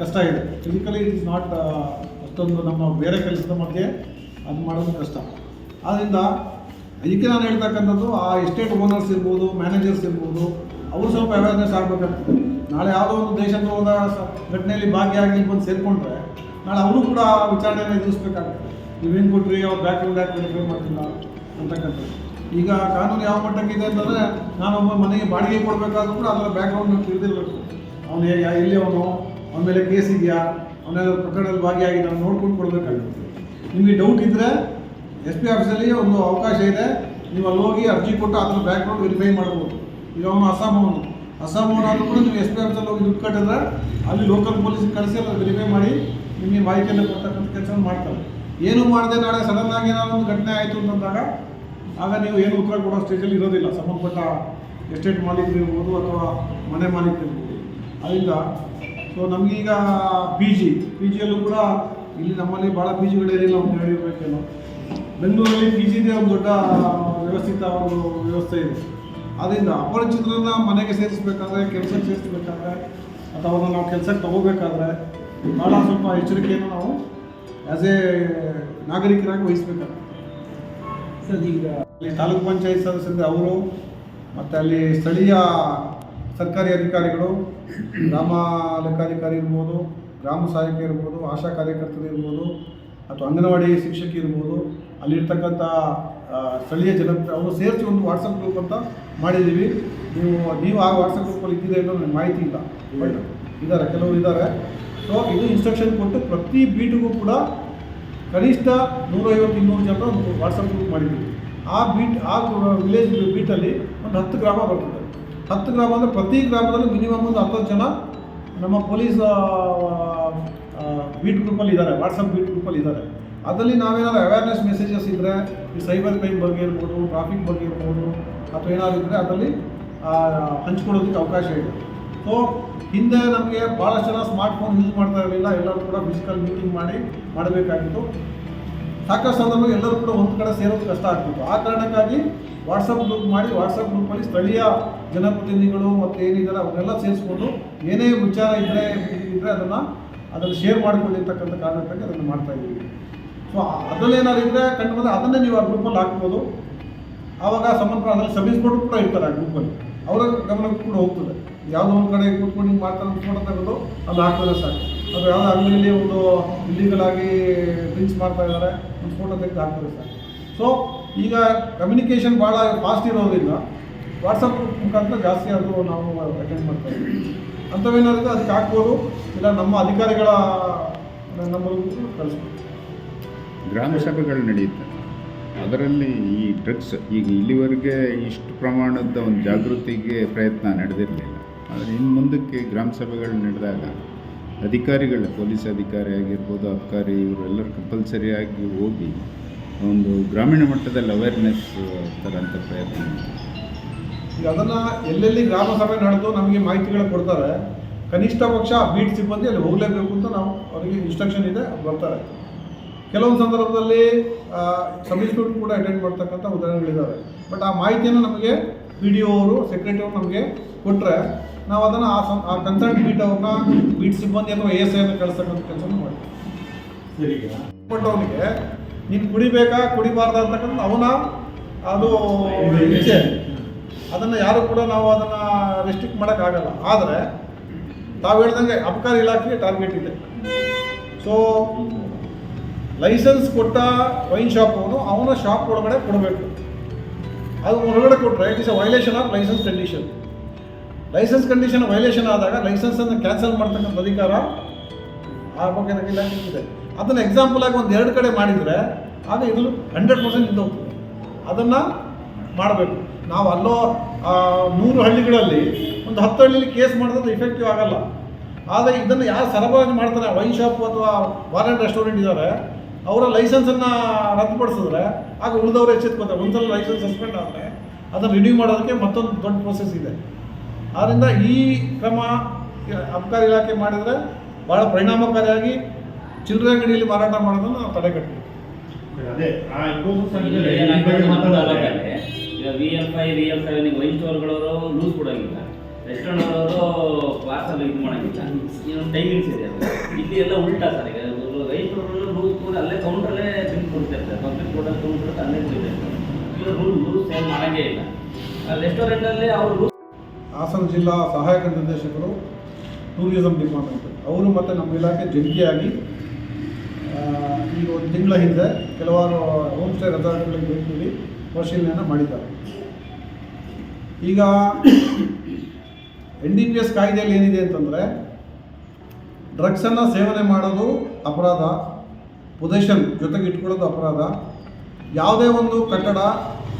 ಕಷ್ಟ ಇದೆ ಫಿಸಿಕಲಿ ಇಟ್ ಇಸ್ ನಾಟ್ ಅಷ್ಟೊಂದು ನಮ್ಮ ಬೇರೆ ಕೆಲಸದ ಮಧ್ಯೆ ಅದು ಮಾಡೋದು ಕಷ್ಟ. ಆದ್ದರಿಂದ ಅದಕ್ಕೆ ನಾನು ಹೇಳ್ತಕ್ಕಂಥದ್ದು, ಆ ಎಸ್ಟೇಟ್ ಓನರ್ಸ್ ಇರ್ಬೋದು ಮ್ಯಾನೇಜರ್ಸ್ ಇರ್ಬೋದು, ಅವರು ಸ್ವಲ್ಪ ಅವೇರ್ನೆಸ್ ಆಗಬೇಕಾಗ್ತದೆ. ನಾಳೆ ಯಾವುದೋ ಒಂದು ದೇಶದ್ರೋಹದ ಹೋದ ಘಟನೆಯಲ್ಲಿ ಭಾಗಿಯಾಗಿ ಬಂದು ಸೇರಿಕೊಂಡ್ರೆ, ನಾಳೆ ಅವರು ಕೂಡ ವಿಚಾರಣೆಯನ್ನು ಎದುರಿಸ್ಬೇಕಾಗ್ತದೆ. ನೀವೇನು ಕೊಟ್ರಿ, ಅವ್ರು ಬ್ಯಾಕ್ಗ್ರೌಂಡ್ ಬ್ಯಾಕ್ ವೆರಿಫೈ ಮಾಡ್ತಿಲ್ಲ ಅಂತಕ್ಕಂಥದ್ದು. ಈಗ ಕಾನೂನು ಯಾವ ಮಟ್ಟಕ್ಕಿದೆ ಅಂತಂದರೆ ನಾನೊಬ್ಬ ಮನೆಗೆ ಬಾಡಿಗೆ ಕೊಡಬೇಕಾದ್ರೂ ಕೂಡ ಅದರ ಬ್ಯಾಕ್ಗ್ರೌಂಡ್ ತಿಳಿದಿರಬೇಕು. ಅವನು ಎಲ್ಲಿ ಅವನು, ಅವನ ಮೇಲೆ ಕೇಸ್ ಇದೆಯಾ ಅವನೇನಾದ್ರು ಪ್ರಕರಣದಲ್ಲಿ ಭಾಗಿಯಾಗಿ ನಾವು ನೋಡ್ಕೊಂಡು ಕೊಡಬೇಕಾಗುತ್ತೆ ನಿಮಗೆ ಡೌಟ್ ಇದ್ದರೆ ಎಸ್ ಪಿ ಆಫೀಸಲ್ಲಿ ಒಂದು ಅವಕಾಶ ಇದೆ, ನೀವು ಅಲ್ಲಿ ಹೋಗಿ ಅರ್ಜಿ ಕೊಟ್ಟು ಅದರ ಬ್ಯಾಕ್ಗ್ರೌಂಡ್ ವೆರಿಫೈ ಮಾಡ್ಬೋದು. ಈಗ ಅವನು ಅಸ್ಸಾಂ ಅವನು. ಅಸ್ಸಾಂ ಅವನಾದರೂ ಕೂಡ ನೀವು ಎಸ್ ಪಿ ಆಫೀಸಲ್ಲಿ ಹೋಗಿ ದುಡ್ಡು ಕಟ್ಟಿದ್ರೆ ಅಲ್ಲಿ ಲೋಕಲ್ ಪೊಲೀಸ್ ಕಳಿಸಿ ಅದನ್ನು ವೆರಿಫೈ ಮಾಡಿ ನಿಮಗೆ ಮಾಹಿತಿಯನ್ನು ಕೊಡ್ತಕ್ಕಂಥ ಕೆಲಸ ಮಾಡ್ತಾರೆ. ಏನು ಮಾಡಿದೆ ನಾಳೆ ಸಡನ್ನಾಗಿ ಏನಾದ್ರು ಒಂದು ಘಟನೆ ಆಯಿತು ಅಂತಂದಾಗ ಆಗ ನೀವು ಏನು ಉತ್ತರ ಕೊಡೋ ಸ್ಟೇಜಲ್ಲಿ ಇರೋದಿಲ್ಲ. ಸಂಬಂಧಪಟ್ಟ ಎಸ್ಟೇಟ್ ಮಾಲೀಕರಿರ್ಬೋದು ಅಥವಾ ಮನೆ ಮಾಲೀಕರಿರ್ಬೋದು. ಅದರಿಂದ ಸೊ ನಮಗೀಗ ಪಿ ಜಿ ಪಿ ಜಿಯಲ್ಲೂ ಕೂಡ ಇಲ್ಲಿ ನಮ್ಮಲ್ಲಿ ಭಾಳ ಪಿ ಜಿಗಳಿರಲಿಲ್ಲ ಅಂತ ಹೇಳಿರ್ಬೇಕೇನು. ಬೆಂಗಳೂರಲ್ಲಿ ಪಿ ಜಿದೇ ಒಂದು ದೊಡ್ಡ ವ್ಯವಸ್ಥಿತ ಒಂದು ವ್ಯವಸ್ಥೆ ಇದೆ. ಆದ್ದರಿಂದ ಅಪರಿಚಿತರನ್ನ ಮನೆಗೆ ಸೇರಿಸ್ಬೇಕಾದ್ರೆ, ಕೆಲಸಕ್ಕೆ ಸೇರಿಸ್ಬೇಕಾದ್ರೆ, ಅಥವಾ ನಾವು ಕೆಲಸಕ್ಕೆ ತಗೋಬೇಕಾದ್ರೆ ಭಾಳ ಸ್ವಲ್ಪ ಎಚ್ಚರಿಕೆಯನ್ನು ನಾವು ಆ್ಯಸ್ ಎ ನಾಗರಿಕರಾಗಿ ವಹಿಸ್ಬೇಕಾಗ್ತದೆ ಸರ್, ಈಗ ಅಲ್ಲಿ ತಾಲೂಕು ಪಂಚಾಯತ್ ಸದಸ್ಯರಿಂದ ಅವರು ಮತ್ತು ಅಲ್ಲಿ ಸ್ಥಳೀಯ ಸರ್ಕಾರಿ ಅಧಿಕಾರಿಗಳು ಗ್ರಾಮ ಲೆಕ್ಕಾಧಿಕಾರಿ ಇರ್ಬೋದು, ಗ್ರಾಮ ಸಹಾಯಕ ಇರ್ಬೋದು, ಆಶಾ ಕಾರ್ಯಕರ್ತರು ಇರ್ಬೋದು, ಅಥವಾ ಅಂಗನವಾಡಿ ಶಿಕ್ಷಕಿ ಇರ್ಬೋದು, ಅಲ್ಲಿರ್ತಕ್ಕಂಥ ಸ್ಥಳೀಯ ಜನ ಅವರು ಸೇರಿಸಿ ಒಂದು ವಾಟ್ಸಪ್ ಗ್ರೂಪ್ ಅಂತ ಮಾಡಿದ್ದೀವಿ. ನೀವು ನೀವು ಆ ವಾಟ್ಸಪ್ ಗ್ರೂಪಲ್ಲಿ ಇದ್ದೀರಾ ಅನ್ನೋ ನನಗೆ ಮಾಹಿತಿ ಇಲ್ಲ. ಬಟ್ ಇದ್ದಾರೆ, ಕೆಲವರು ಇದ್ದಾರೆ. ಸೊ ಇದು ಇನ್ಸ್ಟ್ರಕ್ಷನ್ ಕೊಟ್ಟು ಪ್ರತಿ ಬೀಟಿಗೂ ಕೂಡ ಕನಿಷ್ಠ ನೂರೈವತ್ತು ಇನ್ನೂರು ಜನ ವಾಟ್ಸಪ್ ಗ್ರೂಪ್ ಮಾಡಿದ್ದೀವಿ. ಆ ಬೀಟ್, ಆ ವಿಲೇಜ್ ಬೀಟಲ್ಲಿ ಒಂದು ಹತ್ತು ಗ್ರಾಮ ಬರ್ತದೆ. ಹತ್ತು ಗ್ರಾಮ ಅಂದರೆ ಪ್ರತಿ ಗ್ರಾಮದಲ್ಲೂ ಮಿನಿಮಮ್ ಒಂದು ಹತ್ತು ಜನ ನಮ್ಮ ಪೊಲೀಸ್ ಬೀಟ್ ಗ್ರೂಪಲ್ಲಿ ಇದ್ದಾರೆ ವಾಟ್ಸಪ್ ಬೀಟ್ ಗ್ರೂಪಲ್ಲಿ ಇದ್ದಾರೆ. ಅದರಲ್ಲಿ ನಾವೇನಾದ್ರು ಅವೇರ್ನೆಸ್ ಮೆಸೇಜಸ್ ಇದ್ದರೆ ಈ ಸೈಬರ್ ಕ್ರೈಮ್ ಬಗ್ಗೆ ಇರ್ಬೋದು ಟ್ರಾಫಿಕ್ ಬಗ್ಗೆ ಇರ್ಬೋದು, ಅಥವಾ ಏನಾದರೂ ಇದ್ದರೆ ಅದರಲ್ಲಿ ಹಂಚ್ಕೊಳ್ಳೋದಕ್ಕೆ ಅವಕಾಶ ಇದೆ. ಸೊ ಹಿಂದೆ ನಮಗೆ ಭಾಳಷ್ಟು ಜನ ಸ್ಮಾರ್ಟ್ಫೋನ್ ಯೂಸ್ ಮಾಡ್ತಾ ಇರಲಿಲ್ಲ, ಎಲ್ಲರೂ ಕೂಡ ಫಿಸಿಕಲ್ ಮೀಟಿಂಗ್ ಮಾಡಿ ಮಾಡಬೇಕಾಗಿತ್ತು. ಸಾಕಷ್ಟು ಸಂದರ್ಭ ಎಲ್ಲರೂ ಕೂಡ ಒಂದು ಕಡೆ ಸೇರೋದು ಕಷ್ಟ ಆಗ್ತಿತ್ತು ಆ ಕಾರಣಕ್ಕಾಗಿ ವಾಟ್ಸಪ್ ಗ್ರೂಪ್ ಮಾಡಿ ವಾಟ್ಸಪ್ ಗ್ರೂಪಲ್ಲಿ ಸ್ಥಳೀಯ ಜನಪ್ರತಿನಿಧಿಗಳು ಮತ್ತು ಏನಿದ್ದಾರೆ ಅವನ್ನೆಲ್ಲ ಸೇರಿಸ್ಕೊಂಡು ಏನೇ ವಿಚಾರ ಇದ್ದರೆ ಇದ್ದರೆ ಅದನ್ನು ಅದನ್ನು ಶೇರ್ ಮಾಡ್ಕೊಂಡಿರ್ತಕ್ಕಂಥ ಕಾರಣಕ್ಕಾಗಿ ಅದನ್ನು ಮಾಡ್ತಾ ಇದ್ದೀವಿ. ಸೊ ಅದರಲ್ಲಿ ಏನಾದ್ರು ಇದ್ದರೆ ಕಂಡು ಬಂದರೆ ಅದನ್ನೇ ನೀವು ಆ ಗ್ರೂಪಲ್ಲಿ ಹಾಕ್ಬೋದು. ಆವಾಗ ಸಂಬಂಧ ಅದರಲ್ಲಿ ಸಬ್ಮಿಸ್ಬಿಟ್ಟು ಕೂಡ ಇರ್ತಾರೆ ಆ ಗ್ರೂಪಲ್ಲಿ ಅವರ ಗಮನಕ್ಕೂ ಕೂಡ ಹೋಗ್ತದೆ. ಯಾವುದೋ ಒಂದು ಕಡೆ ಕೂತ್ಕೊಂಡು ಹಿಂಗೆ ಮಾಡ್ತಾರೆ ಫೋಟೋ ತೆಗೆದು ಅದು ಹಾಕಿದ್ರೆ ಸಾಕು. ಅದು ಯಾವುದೋ ಅಂಗಡಿಯಲ್ಲಿ ಒಂದು ಇಲ್ಲಿಗಲ್ ಆಗಿ ಮಾಡ್ತಾ ಇದ್ದಾರೆ ಒಂದು ಫೋಟೋ ತೆಗೆದು ಹಾಕಿದ್ರೆ ಸರ್ ಸೊ ಈಗ ಕಮ್ಯುನಿಕೇಷನ್ ಭಾಳ ಫಾಸ್ಟ್ ಇರೋದ್ರಿಂದ ವಾಟ್ಸಪ್ ಮುಖಾಂತರ ಜಾಸ್ತಿ ಅದು ನಾವು ಅಟೆಂಡ್ ಮಾಡ್ತಾ ಇದ್ದೀವಿ ಅಂಥವೇನಾದ್ರೆ ಅದಕ್ಕೆ ಹಾಕ್ಬೋದು, ಇಲ್ಲ ನಮ್ಮ ಅಧಿಕಾರಿಗಳ ನಂಬರ್ ಕಳಿಸ್ಬೋದು. ಗ್ರಾಮ ಸಭೆಗಳು ನಡೆಯುತ್ತೆ. ಅದರಲ್ಲಿ ಈ ಡ್ರಗ್ಸ್, ಈಗ ಇಲ್ಲಿವರೆಗೆ ಇಷ್ಟು ಪ್ರಮಾಣದ ಒಂದು ಜಾಗೃತಿಗೆ ಪ್ರಯತ್ನ ನಡೆದಿರಲಿಲ್ಲ. ಆದರೆ ಇನ್ನು ಮುಂದಕ್ಕೆ ಗ್ರಾಮ ಸಭೆಗಳು ನಡೆದಾಗ ಅಧಿಕಾರಿಗಳ, ಪೊಲೀಸ್ ಅಧಿಕಾರಿ ಆಗಿರ್ಬೋದು ಅಬ್ಕಾರಿ ಇವರೆಲ್ಲರೂ ಕಂಪಲ್ಸರಿಯಾಗಿ ಹೋಗಿ ಒಂದು ಗ್ರಾಮೀಣ ಮಟ್ಟದಲ್ಲಿ ಅವೇರ್ನೆಸ್ ತರೋಂಥ ಪ್ರಯತ್ನ. ಈಗ ಅದನ್ನು ಎಲ್ಲೆಲ್ಲಿ ಗ್ರಾಮ ಸಭೆ ನಡೆದು ನಮಗೆ ಮಾಹಿತಿಗಳು ಕೊಡ್ತಾರೆ. ಕನಿಷ್ಠ ಪಕ್ಷ, ಬೀಟ್ ಸಿಬ್ಬಂದಿ ಅಲ್ಲಿ ಹೋಗಲೇಬೇಕು ಅಂತ ನಾವು ಅವರಿಗೆ ಇನ್ಸ್ಟ್ರಕ್ಷನ್ ಇದೆ, ಬರ್ತಾರೆ. ಕೆಲವೊಂದು ಸಂದರ್ಭದಲ್ಲಿ ಸಬ್ ಕೂಡ ಅಟೆಂಡ್ ಮಾಡ್ತಕ್ಕಂಥ ಉದಾಹರಣೆಗಳಿದ್ದಾವೆ ಬಟ್ ಆ ಮಾಹಿತಿಯನ್ನು ನಮಗೆ ಪಿ ಡಿ ಅವರು ಸೆಕ್ರೆಟರಿ ಅವರು ನಮಗೆ ಕೊಟ್ಟರೆ ನಾವು ಅದನ್ನು ಆ ಸಂ ಆ ಕನ್ಸರ್ನ್ ಬೀಟ್ ಅವ್ರನ್ನ ಬೀಟ್ ಸಿಬ್ಬಂದಿ ಅಥವಾ ಎ ಎಸ್ ಐನ ಕಳಿಸ್ತಕ್ಕಂಥ ಕೆಲಸ ಮಾಡ್ತೀವಿ. ಕೊಟ್ಟವನಿಗೆ ನೀನು ಕುಡಿಬೇಕಾ ಕುಡಿಬಾರ್ದ ಅಂತಕ್ಕಂಥ ಅವನ ಅದು ಇಚ್ಛೆ ಅದನ್ನು ಯಾರು ಕೂಡ ನಾವು ಅದನ್ನು ರೆಸ್ಟ್ರಿಕ್ಟ್ ಮಾಡೋಕ್ಕಾಗಲ್ಲ ಆದರೆ ತಾವು ಹೇಳ್ದಂಗೆ ಅಬಕಾರಿ ಇಲಾಖೆಗೆ ಟಾರ್ಗೆಟ್ ಇದೆ. ಸೊ ಲೈಸೆನ್ಸ್ ಕೊಟ್ಟ ವೈನ್ ಶಾಪ್ ಅವನು, ಅವನ ಶಾಪ್ ಒಳಗಡೆ ಕೊಡಬೇಕು. ಅದು ಹೊರಗಡೆ ಕೊಟ್ಟರೆ it is a violation of licence condition licence condition violation ಆದಾಗ ಲೈಸೆನ್ಸನ್ನು ಕ್ಯಾನ್ಸಲ್ ಮಾಡ್ತಕ್ಕಂಥ ಅಧಿಕಾರ ಆ ಬಗ್ಗೆ ನನಗೆ ಇಲಾಖೆಗೆ ಇದೆ. ಅದನ್ನು ಎಕ್ಸಾಂಪಲ್ ಆಗಿ ಒಂದು ಎರಡು ಕಡೆ ಮಾಡಿದರೆ, ಆಗ ಇದು ಹಂಡ್ರೆಡ್ ಪರ್ಸೆಂಟ್ ಇದು ಅದನ್ನು ಮಾಡಬೇಕು. ನಾವು ಅಲ್ಲೋ ನೂರು ಹಳ್ಳಿಗಳಲ್ಲಿ ಒಂದು ಹತ್ತು ಹಳ್ಳಿಲಿ ಕೇಸ್ ಮಾಡಿದ್ರೆ ಇಫೆಕ್ಟಿವ್ ಆಗಲ್ಲ. ಆದರೆ ಇದನ್ನು ಯಾರು ಸರಬರಾಜು ಮಾಡ್ತಾರೆ? ವೈನ್ ಶಾಪ್ ಅಥವಾ ಬಾರ್ ರೆಸ್ಟೋರೆಂಟ್ ಇದ್ದಾರೆ ಅವರ ಲೈಸೆನ್ಸನ್ನು ರದ್ದುಪಡಿಸಿದ್ರೆ ಆಗ ಉಳಿದವರು ಎಚ್ಚೆತ್ಕೋತಾರೆ. ಒಂದ್ಸಲ ಲೈಸೆನ್ಸ್ ಸಸ್ಪೆಂಡ್ ಆದರೆ ಅದನ್ನು ರಿನ್ಯೂ ಮಾಡೋದಕ್ಕೆ ಮತ್ತೊಂದು ದೊಡ್ಡ ಪ್ರೊಸೆಸ್ ಇದೆ. ಆದ್ದರಿಂದ ಈ ಕ್ರಮ ಅಬಕಾರಿ ಇಲಾಖೆ ಮಾಡಿದರೆ ಭಾಳ ಪರಿಣಾಮಕಾರಿಯಾಗಿ ಚಿಲ್ಲರೆ ಅಂಗಡಿಯಲ್ಲಿ ಮಾರಾಟ ಮಾಡೋದನ್ನು ನಾವು ತಡೆಗಟ್ಟಬೇಕು ಅದೇ V L five V L seven wine ಸ್ಟೋರ್ಗಳವರು loose ಕೊಡೋಂಗಿಲ್ಲ ರೆಸ್ಟೋರೆಂಟ್ ಅವರು ಪಾರ್ಸಲ್ ಇದು ಮಾಡೋಂಗಿಲ್ಲ. ಇನ್ನೊಂದು ಟೈಮಿಂಗ್ಸ್ ಇದೆ. ಇಲ್ಲಿ ಎಲ್ಲ ಉಲ್ಟಾ ಸರ್ ಈಗ ಕೂಡ ಅಲ್ಲೇ ಕೌಂಟ್ರಲ್ಲೇ ಬಿಲ್ ಕೊಡ್ತಿರ್ತಾರೆ. ಪಬ್ಲಿಕ್ ಕೂಡ ಕೌಂಟ್ರ್ ಅಲ್ಲೇ ಕೊಡ್ತಿರ್ತಾರೆ. ಈಗ ರೂಲ್ ರೂಲ್ ಏನು ಮಾಡೋಂಗೇ ಇಲ್ಲ. ರೆಸ್ಟೋರೆಂಟಲ್ಲಿ ಅವರು ರೂಲ್ ಹಾಸನ ಜಿಲ್ಲಾ ಸಹಾಯಕ ನಿರ್ದೇಶಕರು ಟೂರಿಸಂ ಡಿಪಾರ್ಟ್ಮೆಂಟ್ ಅವರು ಮತ್ತು ನಮ್ಮ ಇಲಾಖೆ ಜಂಟಿಯಾಗಿ ಈಗ ಒಂದು ತಿಂಗಳ ಹಿಂದೆ ಕೆಲವಾರು ಹೋಮ್ ಸ್ಟೇ ರೆಸಾರ್ಟ್ಗಳಿಗೆ ಭೇಟಿ ನೀಡಿ ಪರಿಶೀಲನೆಯನ್ನು ಮಾಡಿದ್ದಾರೆ. ಈಗ ಎನ್ ಡಿ ಪಿ ಎಸ್ ಕಾಯ್ದೆಯಲ್ಲಿ ಏನಿದೆ ಅಂತಂದರೆ ಡ್ರಗ್ಸನ್ನು ಸೇವನೆ ಮಾಡೋದು ಅಪರಾಧ. ಪೊಸಿಷನ್ ಜೊತೆಗೆ ಇಟ್ಕೊಳ್ಳೋದು ಅಪರಾಧ. ಯಾವುದೇ ಒಂದು ಕಟ್ಟಡ,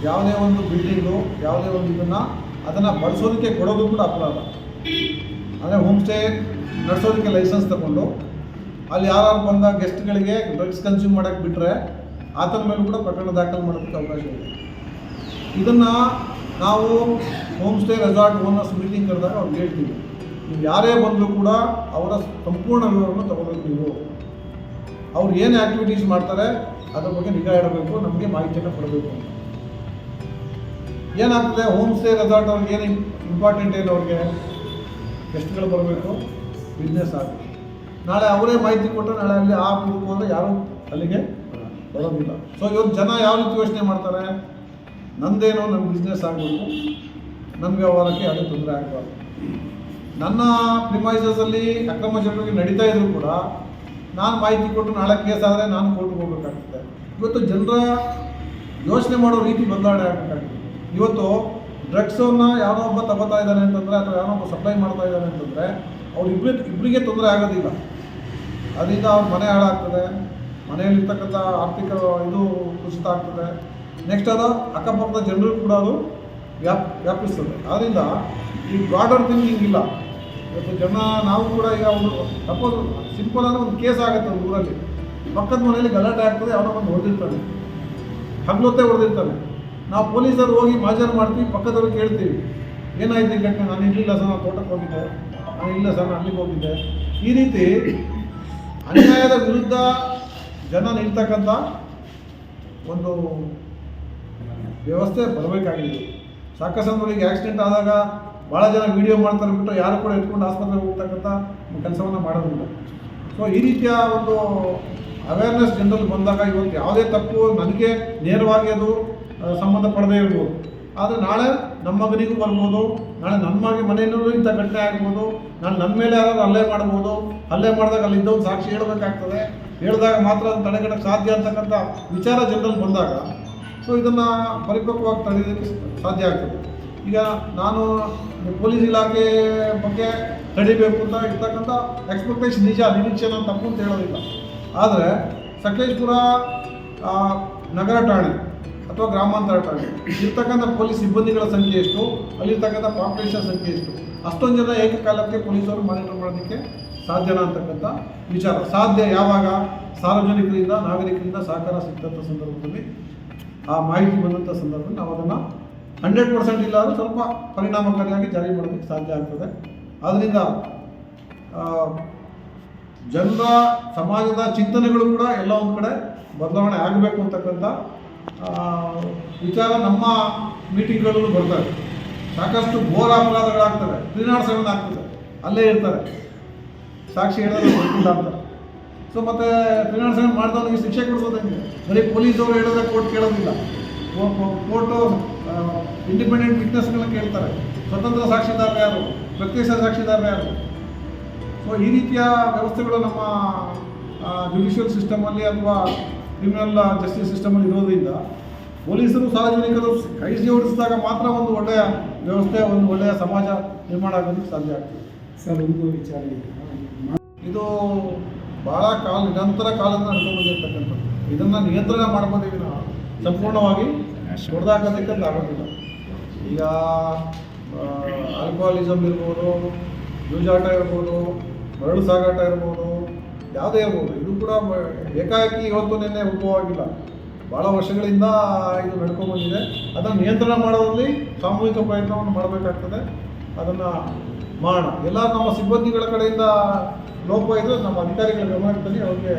ಯಾವುದೇ ಒಂದು ಬಿಲ್ಡಿಂಗು, ಯಾವುದೇ ಒಂದು ಇದನ್ನು ಅದನ್ನು ಬಳಸೋದಕ್ಕೆ ಕೊಡೋದು ಕೂಡ ಅಪರಾಧ. ಅಂದರೆ ಹೋಮ್ ಸ್ಟೇ ನಡೆಸೋದಕ್ಕೆ ಲೈಸೆನ್ಸ್ ತಗೊಂಡು, ಅಲ್ಲಿ ಯಾರು ಬಂದ ಗೆಸ್ಟ್ಗಳಿಗೆ ಡ್ರಗ್ಸ್ ಕನ್ಸ್ಯೂಮ್ ಮಾಡೋಕ್ಕೆ ಬಿಟ್ಟರೆ ಆತನ ಮೇಲೂ ಕೂಡ ಪ್ರಕರಣ ದಾಖಲು ಮಾಡೋದಕ್ಕೆ ಅವಕಾಶ ಇದೆ. ಇದನ್ನು ನಾವು home stay resort owners meeting ಕರೆದಾಗ ಅವ್ರಿಗೆ ಹೇಳ್ತೀವಿ. ನೀವು ಯಾರೇ ಬಂದರೂ ಕೂಡ ಅವರ ಸಂಪೂರ್ಣ ವಿವರವನ್ನು ತಗೋಬೇಕು ನೀವು. ಅವ್ರು ಏನು ಆ್ಯಕ್ಟಿವಿಟೀಸ್ ಮಾಡ್ತಾರೆ, ಅದ್ರ ಬಗ್ಗೆ ನಿಗಾ ಇಡಬೇಕು, ನಮಗೆ ಮಾಹಿತಿಯನ್ನು ಕೊಡಬೇಕು ಏನಾಗ್ತದೆ ಹೋಮ್ ಸ್ಟೇ ರೆಸಾರ್ಟ್ ಅವ್ರಿಗೆ ಏನು ಇಂಪಾರ್ಟೆಂಟ್ ಏನು ಅವ್ರಿಗೆ? ಗೆಸ್ಟ್ಗಳು ಬರಬೇಕು ಬಿಸ್ನೆಸ್ ಆಗಬೇಕು ನಾಳೆ ಅವರೇ ಮಾಹಿತಿ ಕೊಟ್ಟರೆ ನಾಳೆ ಅಲ್ಲಿ ಆ ಗ್ರೂಪ್ ಅಂದರೆ ಯಾರೂ ಅಲ್ಲಿಗೆ ಬರೋದಿಲ್ಲ. ಸೊ ಇವತ್ತು ಜನ ಯಾವ ರೀತಿ ಯೋಚನೆ ಮಾಡ್ತಾರೆ? ನಂದೇನೋ ನನ್ನ ಬಿಸ್ನೆಸ್ ಆಗಬೇಕು ನನ್ನ ವ್ಯವಹಾರಕ್ಕೆ ಯಾವುದೇ ತೊಂದರೆ ಆಗಬಾರ್ದು. ನನ್ನ ಪ್ರಿಮೈಸಸಲ್ಲಿ ಅಕ್ರಮ ಚಟುವಟಿಕೆ ನಡೀತಾ ಇದ್ರು ಕೂಡ ನಾನು ಮಾಹಿತಿ ಕೊಟ್ಟು ನಾಳೆ ಕೇಸ್ ಆದರೆ ನಾನು ಕೋರ್ಟ್ಗೆ ಹೋಗ್ಬೇಕಾಗ್ತದೆ. ಇವತ್ತು ಜನರ ಯೋಚನೆ ಮಾಡೋ ರೀತಿ ಬದಲಾವಣೆ ಆಗಬೇಕಾಗ್ತದೆ ಇವತ್ತು ಡ್ರಗ್ಸನ್ನು ಯಾರೋ ಒಬ್ಬ ತಗೋತಾ ಇದ್ದಾನೆ ಅಂತಂದರೆ ಅಥವಾ ಯಾರೋ ಒಬ್ಬ ಸಪ್ಲೈ ಮಾಡ್ತಾ ಇದ್ದಾನೆ ಅಂತಂದರೆ ಅವ್ರು ಇಬ್ಬರು ಇಬ್ಬರಿಗೆ ತೊಂದರೆ ಆಗೋದಿಲ್ಲ. ಅದರಿಂದ ಅವ್ರ ಮನೆ ಹಾಳಾಗ್ತದೆ. ಮನೆಯಲ್ಲಿರ್ತಕ್ಕಂಥ ಆರ್ಥಿಕ ಇದು ಕುಸಿತ ಆಗ್ತದೆ. ನೆಕ್ಸ್ಟ್ ಅದು ಅಕ್ಕಪಕ್ಕದ ಜನರು ಕೂಡ ಅದು ವ್ಯಾಪ್ ವ್ಯಾಪಿಸ್ತದೆ. ಆದ್ದರಿಂದ ಈ ಬ್ರಾಡರ್ ಥಿಂಕಿಂಗ್ ಇಲ್ಲ. ಇವತ್ತು ಜನ, ನಾವು ಕೂಡ ಈಗ ಒಂದು ಸಪೋಸ್ ಸಿಂಪಲ್ ಅಂದರೆ ಒಂದು ಕೇಸ್ ಆಗುತ್ತೆ ಊರಲ್ಲಿ. ಪಕ್ಕದ ಮನೆಯಲ್ಲಿ ಗಲಾಟೆ ಆಗ್ತದೆ ಅವನ ಬಂದು ಹೊಡೆದಿರ್ತಾನೆ ಹಗ್ಲೊತ್ತೆ ಹೊಡೆದಿರ್ತಾನೆ ನಾವು ಪೊಲೀಸರು ಹೋಗಿ ಮಾಜರ್ ಮಾಡ್ತೀವಿ, ಪಕ್ಕದವ್ರು ಕೇಳ್ತೀವಿ. ಏನಾಯ್ತು ಈ ಘಟನೆ? ನಾನು ಇರಲಿಲ್ಲ ಸರ್, ನಾನು ತೋಟಕ್ಕೆ ಹೋಗಿದ್ದೆ. ನಾನು ಇಲ್ಲ ಸರ್, ನಾನು ಅಲ್ಲಿಗೆ ಹೋಗಿದ್ದೆ. ಈ ರೀತಿ ಅನ್ಯಾಯದ ವಿರುದ್ಧ ಜನ ನಿಲ್ತಕ್ಕಂಥ ಒಂದು ವ್ಯವಸ್ಥೆ ಬರಬೇಕಾಗಿದೆ. ಸಾಕಷ್ಟು ಆಕ್ಸಿಡೆಂಟ್ ಆದಾಗ ಭಾಳ ಜನ ವಿಡಿಯೋ ಮಾಡ್ತಾರೆ ಬಿಟ್ಟು ಯಾರು ಕೂಡ ಇಟ್ಕೊಂಡು ಆಸ್ಪತ್ರೆಗೆ ಹೋಗ್ತಕ್ಕಂಥ ಕೆಲಸವನ್ನು ಮಾಡೋದಿಲ್ಲ. ಸೊ ಈ ರೀತಿಯ ಒಂದು ಅವೇರ್ನೆಸ್ ಜನರಲ್ಲಿ ಬಂದಾಗ ಇವತ್ತು ಯಾವುದೇ ತಪ್ಪು ನನಗೆ ನೇರವಾಗಿ ಅದು ಸಂಬಂಧಪಡದೇ ಇರ್ಬೋದು. ಆದರೆ ನಾಳೆ ನಮ್ಮ ಮಗನಿಗೂ ಬರ್ಬೋದು, ನಾಳೆ ಮಗ ಮನೆಯಲ್ಲೂ ಇಂಥ ಘಟನೆ ಆಗ್ಬೋದು ನಾನು ನನ್ನ ಮೇಲೆ ಯಾರಾದ್ರು ಹಲ್ಲೆ ಮಾಡ್ಬೋದು, ಹಲ್ಲೆ ಮಾಡಿದಾಗ ಅಲ್ಲಿ ಸಾಕ್ಷಿ ಹೇಳಬೇಕಾಗ್ತದೆ. ಹೇಳಿದಾಗ ಮಾತ್ರ ಅದನ್ನು ತಡೆಗಟ್ಟಕ್ಕೆ ಸಾಧ್ಯ ಅಂತಕ್ಕಂಥ ವಿಚಾರ ಜನರಲ್ಲಿ ಬಂದಾಗ ಸೊ ಇದನ್ನು ಪರಿಪಕ್ವವಾಗಿ ತಡೆಯೋದಕ್ಕೆ ಸಾಧ್ಯ ಆಗ್ತದೆ. ಈಗ ನಾನು ಪೊಲೀಸ್ ಇಲಾಖೆ ಬಗ್ಗೆ ತಡಿಬೇಕು ಅಂತ ಇರ್ತಕ್ಕಂಥ ಎಕ್ಸ್ಪೆಕ್ಟೇಷನ್ ನಿಜ, ನಿರೀಕ್ಷೆ ನಾನು ತಪ್ಪು ಅಂತ ಹೇಳೋದಿಲ್ಲ. ಆದರೆ ಸಕಲೇಶ್ಪುರ ನಗರ ಠಾಣೆ ಅಥವಾ ಗ್ರಾಮಾಂತರ ಠಾಣೆ ಇರ್ತಕ್ಕಂಥ ಪೊಲೀಸ್ ಸಿಬ್ಬಂದಿಗಳ ಸಂಖ್ಯೆ ಎಷ್ಟು? ಅಲ್ಲಿರ್ತಕ್ಕಂಥ ಪಾಪ್ಯುಲೇಷನ್ ಸಂಖ್ಯೆ ಎಷ್ಟು? ಅಷ್ಟೊಂದು ಜನ ಏಕಕಾಲಕ್ಕೆ ಪೊಲೀಸರು ಮಾನಿಟರ್ ಮಾಡೋದಕ್ಕೆ ಸಾಧ್ಯನಾ ಅಂತಕ್ಕಂಥ ವಿಚಾರ. ಸಾಧ್ಯ ಯಾವಾಗ? ಸಾರ್ವಜನಿಕರಿಂದ, ನಾಗರಿಕರಿಂದ ಸಹಕಾರ ಸಿಕ್ಕಂಥ ಸಂದರ್ಭದಲ್ಲಿ ಆ ಮಾಹಿತಿ ಬಂದಂಥ ಸಂದರ್ಭದಲ್ಲಿ ನಾವು ಅದನ್ನು ಹಂಡ್ರೆಡ್ ಪರ್ಸೆಂಟ್ ಇಲ್ಲ ಅಂದರೆ ಸ್ವಲ್ಪ ಪರಿಣಾಮಕಾರಿಯಾಗಿ ಜಾರಿ ಮಾಡೋದಕ್ಕೆ ಸಾಧ್ಯ ಆಗ್ತದೆ. ಆದ್ದರಿಂದ ಜನರ, ಸಮಾಜದ ಚಿಂತನೆಗಳು ಕೂಡ ಎಲ್ಲ ಒಂದು ಕಡೆ ಬದಲಾವಣೆ ಆಗಬೇಕು ಅಂತಕ್ಕಂಥ ವಿಚಾರ ನಮ್ಮ ಮೀಟಿಂಗ್ಗಳಲ್ಲೂ ಬರ್ತವೆ ಸಾಕಷ್ಟು ಘೋರ ಅಪರಾಧಗಳಾಗ್ತವೆ. ಸೆವೆನ್ ಆಗ್ತದೆ. ಅಲ್ಲೇ ಇರ್ತಾರೆ. ಸಾಕ್ಷಿ ಗೊತ್ತಿಲ್ಲ ಅಂತ ಸೊ ಮತ್ತೆ ನಾಟ್ ಸೆವೆನ್ ಮಾಡಿದವನಿಗೆ ಶಿಕ್ಷೆ ಕೊಡ್ಸೋದಂಗೆ ಬರೀ ಪೊಲೀಸವರು ಹೇಳೋದೇ ಕೋರ್ಟ್ ಕೇಳೋದಿಲ್ಲ. ಕೋರ್ಟು ಇಂಡಿಪೆಂಡೆಂಟ್ ವಿಟ್ನೆಸ್ಗಳನ್ನ ಕೇಳ್ತಾರೆ. ಸ್ವತಂತ್ರ ಸಾಕ್ಷಿದಾರ ಯಾರು? ಪ್ರತ್ಯಕ್ಷ ಸಾಕ್ಷಿದಾರ ಯಾರು? ಸೊ ಈ ರೀತಿಯ ವ್ಯವಸ್ಥೆಗಳು ನಮ್ಮ ಜುಡಿಷಿಯಲ್ ಸಿಸ್ಟಮಲ್ಲಿ ಅಥವಾ ಕ್ರಿಮಿನಲ್ ಜಸ್ಟಿಸ್ ಸಿಸ್ಟಮಲ್ಲಿ ಇರೋದ್ರಿಂದ ಪೊಲೀಸರು ಸಾರ್ವಜನಿಕರು ಕೈ ಜೋಡಿಸಿದಾಗ ಮಾತ್ರ ಒಂದು ಒಳ್ಳೆಯ ವ್ಯವಸ್ಥೆ ಒಂದು ಒಳ್ಳೆಯ ಸಮಾಜ ನಿರ್ಮಾಣ ಆಗೋದಕ್ಕೆ ಸಾಧ್ಯ ಆಗ್ತದೆ. ಸರ್ ಒಂದು ವಿಚಾರ ಇದು. ಭಾಳ ಕಾಲ ನಿರಂತರ ಕಾಲದಿಂದ ನಡ್ಕೊಂಡು ಬಂದಿರ್ತಕ್ಕಂಥದ್ದು. ಇದನ್ನು ನಿಯಂತ್ರಣ ಮಾಡ್ಕೊಂಡಿದ್ದೀವಿ ವಿನಃ? ಸಂಪೂರ್ಣವಾಗಿ ಹೊಡೆದಾಕೋದಕ್ಕೆ ಆಗೋದಿಲ್ಲ ಈಗ ಆಲ್ಕೋಹಾಲಿಸಮ್ ಇರ್ಬೋದು ಜೂಜಾಟ ಇರ್ಬೋದು ಮರಳು ಸಾಗಾಟ ಇರ್ಬೋದು ಯಾವುದೇ ಇರ್ಬೋದು ಇದು ಕೂಡ ಏಕಾಏಕಿ ಇವತ್ತು ನಿನ್ನೆ ಉಪವಾಗಿಲ್ಲ ಭಾಳ ವರ್ಷಗಳಿಂದ ಇದು ನಡ್ಕೊಂಡ್ಬಂದಿದೆ ಅದನ್ನು ನಿಯಂತ್ರಣ ಮಾಡೋದ್ರಲ್ಲಿ ಸಾಮೂಹಿಕ ಪ್ರಯತ್ನವನ್ನು ಮಾಡಬೇಕಾಗ್ತದೆ. ಅದನ್ನು ಮಾಡೋಣ. ಎಲ್ಲ ನಮ್ಮ ಸಿಬ್ಬಂದಿಗಳ ಕಡೆಯಿಂದ ಲೋಪ ಇದ್ದರೆ ನಮ್ಮ ಅಧಿಕಾರಿಗಳ ಗಮನದಲ್ಲಿ ಅವ್ರಿಗೆ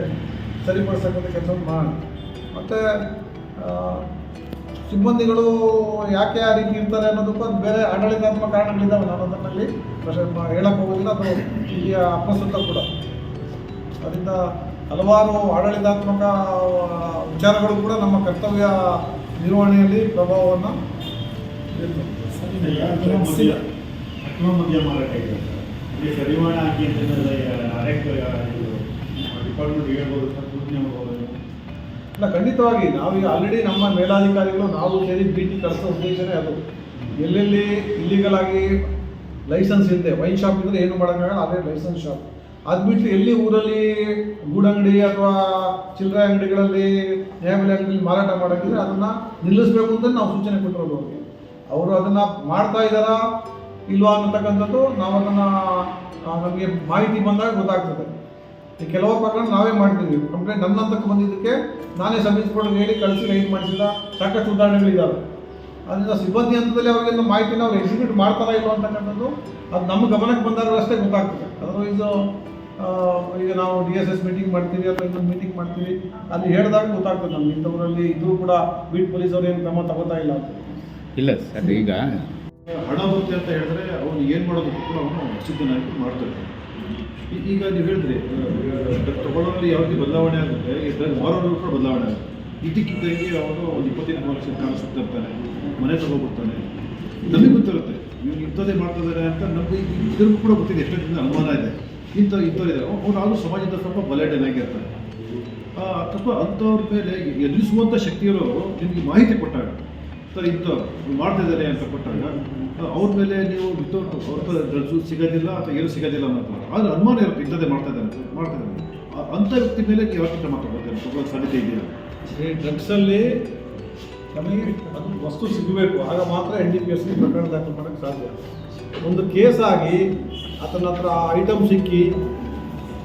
ಸರಿಪಡಿಸ್ತಕ್ಕಂಥ ಕೆಲಸವನ್ನು ಮಾಡೋಣ. ಮತ್ತು ಸಿಬ್ಬಂದಿಗಳು ಯಾಕೆ ಆ ರೀತಿ ಇರ್ತಾರೆ ಅನ್ನೋದಕ್ಕೂ ಅದು ಬೇರೆ ಆಡಳಿತಾತ್ಮಕ ಕಾರಣಗಳಿದ್ದಾವೆ ನಾನು ಮಾ- ಹೇಳಕ್ ಹೋಗೋದಿಲ್ಲ, ಅದು ಅಪ್ರಸ್ತುತ ಕೂಡ. ಅದರಿಂದ ಹಲವಾರು ಆಡಳಿತಾತ್ಮಕ ವಿಚಾರಗಳು ಕೂಡ ನಮ್ಮ ಕರ್ತವ್ಯ ನಿರ್ವಹಣೆಯಲ್ಲಿ ಪ್ರಭಾವವನ್ನು ಈಗ ಈಗ ಮದ್ಯ ಮಾರಾಟ ಇದೆ ಸರಿವಾಣ ಡಿಪಾರ್ಟ್ಮೆಂಟ್ ಹೇಳ್ಬೋದು ಸೂಚನೆ ಇಲ್ಲ ಖಂಡಿತವಾಗಿ, ನಾವೀಗ ಆಲ್ರೆಡಿ ನಮ್ಮ ಮೇಲಾಧಿಕಾರಿಗಳು ನಾವು ಸೇರಿ ಭೇಟಿ ಕಳಿಸೋ ಉದ್ದೇಶನೇ ಅದು. ಎಲ್ಲೆಲ್ಲಿ ಇಲ್ಲಿಗಲ್ ಆಗಿ ಲೈಸೆನ್ಸ್ ಇಲ್ಲದೆ ವೈನ್ ಶಾಪ್ ಇದ್ರೆ ಏನು ಮಾಡೋಕ್ಕಾಗಲ್ಲ ಅದೇ ಲೈಸೆನ್ಸ್ ಶಾಪ್ ಅದು ಬಿಟ್ಟು ಎಲ್ಲಿ ಊರಲ್ಲಿ ಗೂಡಂಗಡಿ ಅಥವಾ ಚಿಲ್ಲರೆ ಅಂಗಡಿಗಳಲ್ಲಿ ನ್ಯಾಯಬೆಲೆ ಅಂಗಡಿಯಲ್ಲಿ ಮಾರಾಟ ಮಾಡೋಕ್ಕಿದ್ರೆ ಅದನ್ನು ನಿಲ್ಲಿಸಬೇಕು ಅಂತ ನಾವು ಸೂಚನೆ ಕೊಟ್ಟಿರೋದು ಅವ್ರಿಗೆ. ಅವರು ಅದನ್ನು ಮಾಡ್ತಾ ಇದ್ದಾರಾ ಇಲ್ವಾ ಅನ್ನತಕ್ಕಂಥದ್ದು ನಾವು ಅದನ್ನು ನಮಗೆ ಮಾಹಿತಿ ಬಂದಾಗ ಗೊತ್ತಾಗ್ತದೆ. ಕೆಲವು ಪ್ರಕರಣ ನಾವೇ ಮಾಡ್ತೀವಿ. ಕಂಪ್ಲೇಂಟ್ ನನ್ನ ಹಂತಕ್ಕೆ ಬಂದಿದ್ದಕ್ಕೆ ನಾನೇ ಸಬ್ ಇನ್ಸ್ಪೆಕ್ಟರ್ ಹೇಳಿ ಕಳಿಸಿ ರೈಡ್ ಮಾಡಿಸಿದ ಸಾಕಷ್ಟು ಉದಾಹರಣೆಗಳಿದ್ದಾವೆ ಅದರಿಂದ ಸಿಬ್ಬಂದಿ ಹಂತದಲ್ಲಿ ಅವರಿಗೆ ಮಾಹಿತಿ ಮಾಹಿತಿನ ಅವ್ರು ಎಕ್ಸಿಕ್ಯೂಟ್ ಮಾಡ್ತಾರಾ ಇಲ್ಲ ಅಂತಕ್ಕಂಥದ್ದು ಅದು ನಮ್ಮ ಗಮನಕ್ಕೆ ಬಂದಾಗ ಅಷ್ಟೇ ಗೊತ್ತಾಗ್ತದೆ. ಅದರ್ವೈಸು ಈಗ ನಾವು ಡಿ ಎಸ್ ಎಸ್ ಮೀಟಿಂಗ್ ಮಾಡ್ತೀವಿ ಅಥವಾ ಇನ್ನೊಂದು ಮೀಟಿಂಗ್ ಮಾಡ್ತೀವಿ ಅಲ್ಲಿ ಹೇಳಿದಾಗ ಗೊತ್ತಾಗ್ತದೆ ನಮ್ಗೆ. ಇಂಥವರಲ್ಲಿ ಇದು ಕೂಡ ಬೀಟ್ ಪೊಲೀಸ್ ಅವ್ರು ಏನು ಕ್ರಮ ತಗೋತಾ ಇಲ್ಲ ಅಂತ. ಇಲ್ಲ ಸರ್ ಈಗ ಹಣ ಬರುತ್ತೆ ಅಂತ ಹೇಳಿದ್ರೆ ಅವನು ಏನು ಮಾಡೋದು ಕೂಡ ಅವನು ಸಿದ್ಧನಾಗಿ ಮಾಡ್ತಾರೆ ಈಗ ನೀವು ಹೇಳಿದ್ರೆ ತಗೊಳ್ಳೋದ್ರಲ್ಲಿ ಯಾವುದೇ ಬದಲಾವಣೆ ಆಗುತ್ತೆ ಡ್ರಗ್ ಮಾರೋದ್ರೂ ಕೂಡ ಬದಲಾವಣೆ ಆಗುತ್ತೆ. ಇದಕ್ಕಿದ್ದಂಗೆ ಅವನು ಒಂದು ಇಪ್ಪತ್ತೈದು ಮೂರು ಲಕ್ಷ ಕಾಲ ಸುತ್ತಿರ್ತಾನೆ ಮನೆ ತಗೋಬಿಡ್ತಾನೆ. ನಮಗೆ ಗೊತ್ತಿರುತ್ತೆ, ಇವ್ನು ಇಂಥದ್ದೇ ಮಾಡ್ತಿದ್ದಾರೆ ಅಂತ ನಮಗೆ ಇದ್ರಿಗೂ ಕೂಡ ಗೊತ್ತಿದೆ ಎಷ್ಟೋ ಜನ ಅನುಮಾನ ಇದೆ. ಇಂಥ ಇಂಥವ್ರಿದ್ದಾರೆ ಅವ್ನು ಆದರೂ ಸಮಾಜದ ಸ್ವಲ್ಪ ಬಲಾಢ್ಯನಾಗಿರ್ತಾನೆ ಅಥವಾ ಅಂಥವ್ರ ಮೇಲೆ ಎದುರಿಸುವಂಥ ಶಕ್ತಿಯವರು ನಿಮಗೆ ಮಾಹಿತಿ ಕೊಟ್ಟಾಗ ಸರ್, ಇಂಥ ಮಾಡ್ತಿದ್ದಾರೆ ಅಂತ ಕೊಟ್ಟಾಗ ಅವ್ರ ಮೇಲೆ ನೀವು ವಿತೌಟ್ ಅವ್ರ ಡ್ರಗ್ಸು ಸಿಗೋದಿಲ್ಲ ಅಥವಾ ಏನು ಸಿಗೋದಿಲ್ಲ ಅನ್ನೋದು ಆದರೆ ಅನುಮಾನ ಇರುತ್ತೆ, ಇಂಥದ್ದೇ ಮಾಡ್ತಾ ಇದ್ದಾರೆ ಅಂತ. ಮಾಡ್ತಾ ಇದ್ದಾರೆ. ಅಂಥ ವ್ಯಕ್ತಿ ಮೇಲೆ ಯಾವ ಕ್ರಮ ತಗೊಳ್ತಾರೆ ತಗೊಳ್ಳೋ ಸಾಧ್ಯತೆ ಇದೆಯಾ? ಡ್ರಗ್ಸಲ್ಲಿ ನಮಗೆ ಅದು ವಸ್ತು ಸಿಗಬೇಕು. ಆಗ ಮಾತ್ರ ಎನ್ ಡಿ ಪಿ ಎಸ್ಗೆ ಪ್ರಕರಣ ದಾಖಲು ಮಾಡೋಕ್ಕೆ ಸಾಧ್ಯ. ಒಂದು ಕೇಸ್ ಆಗಿ ಆತನ ಹತ್ರ ಐಟಮ್ ಸಿಕ್ಕಿ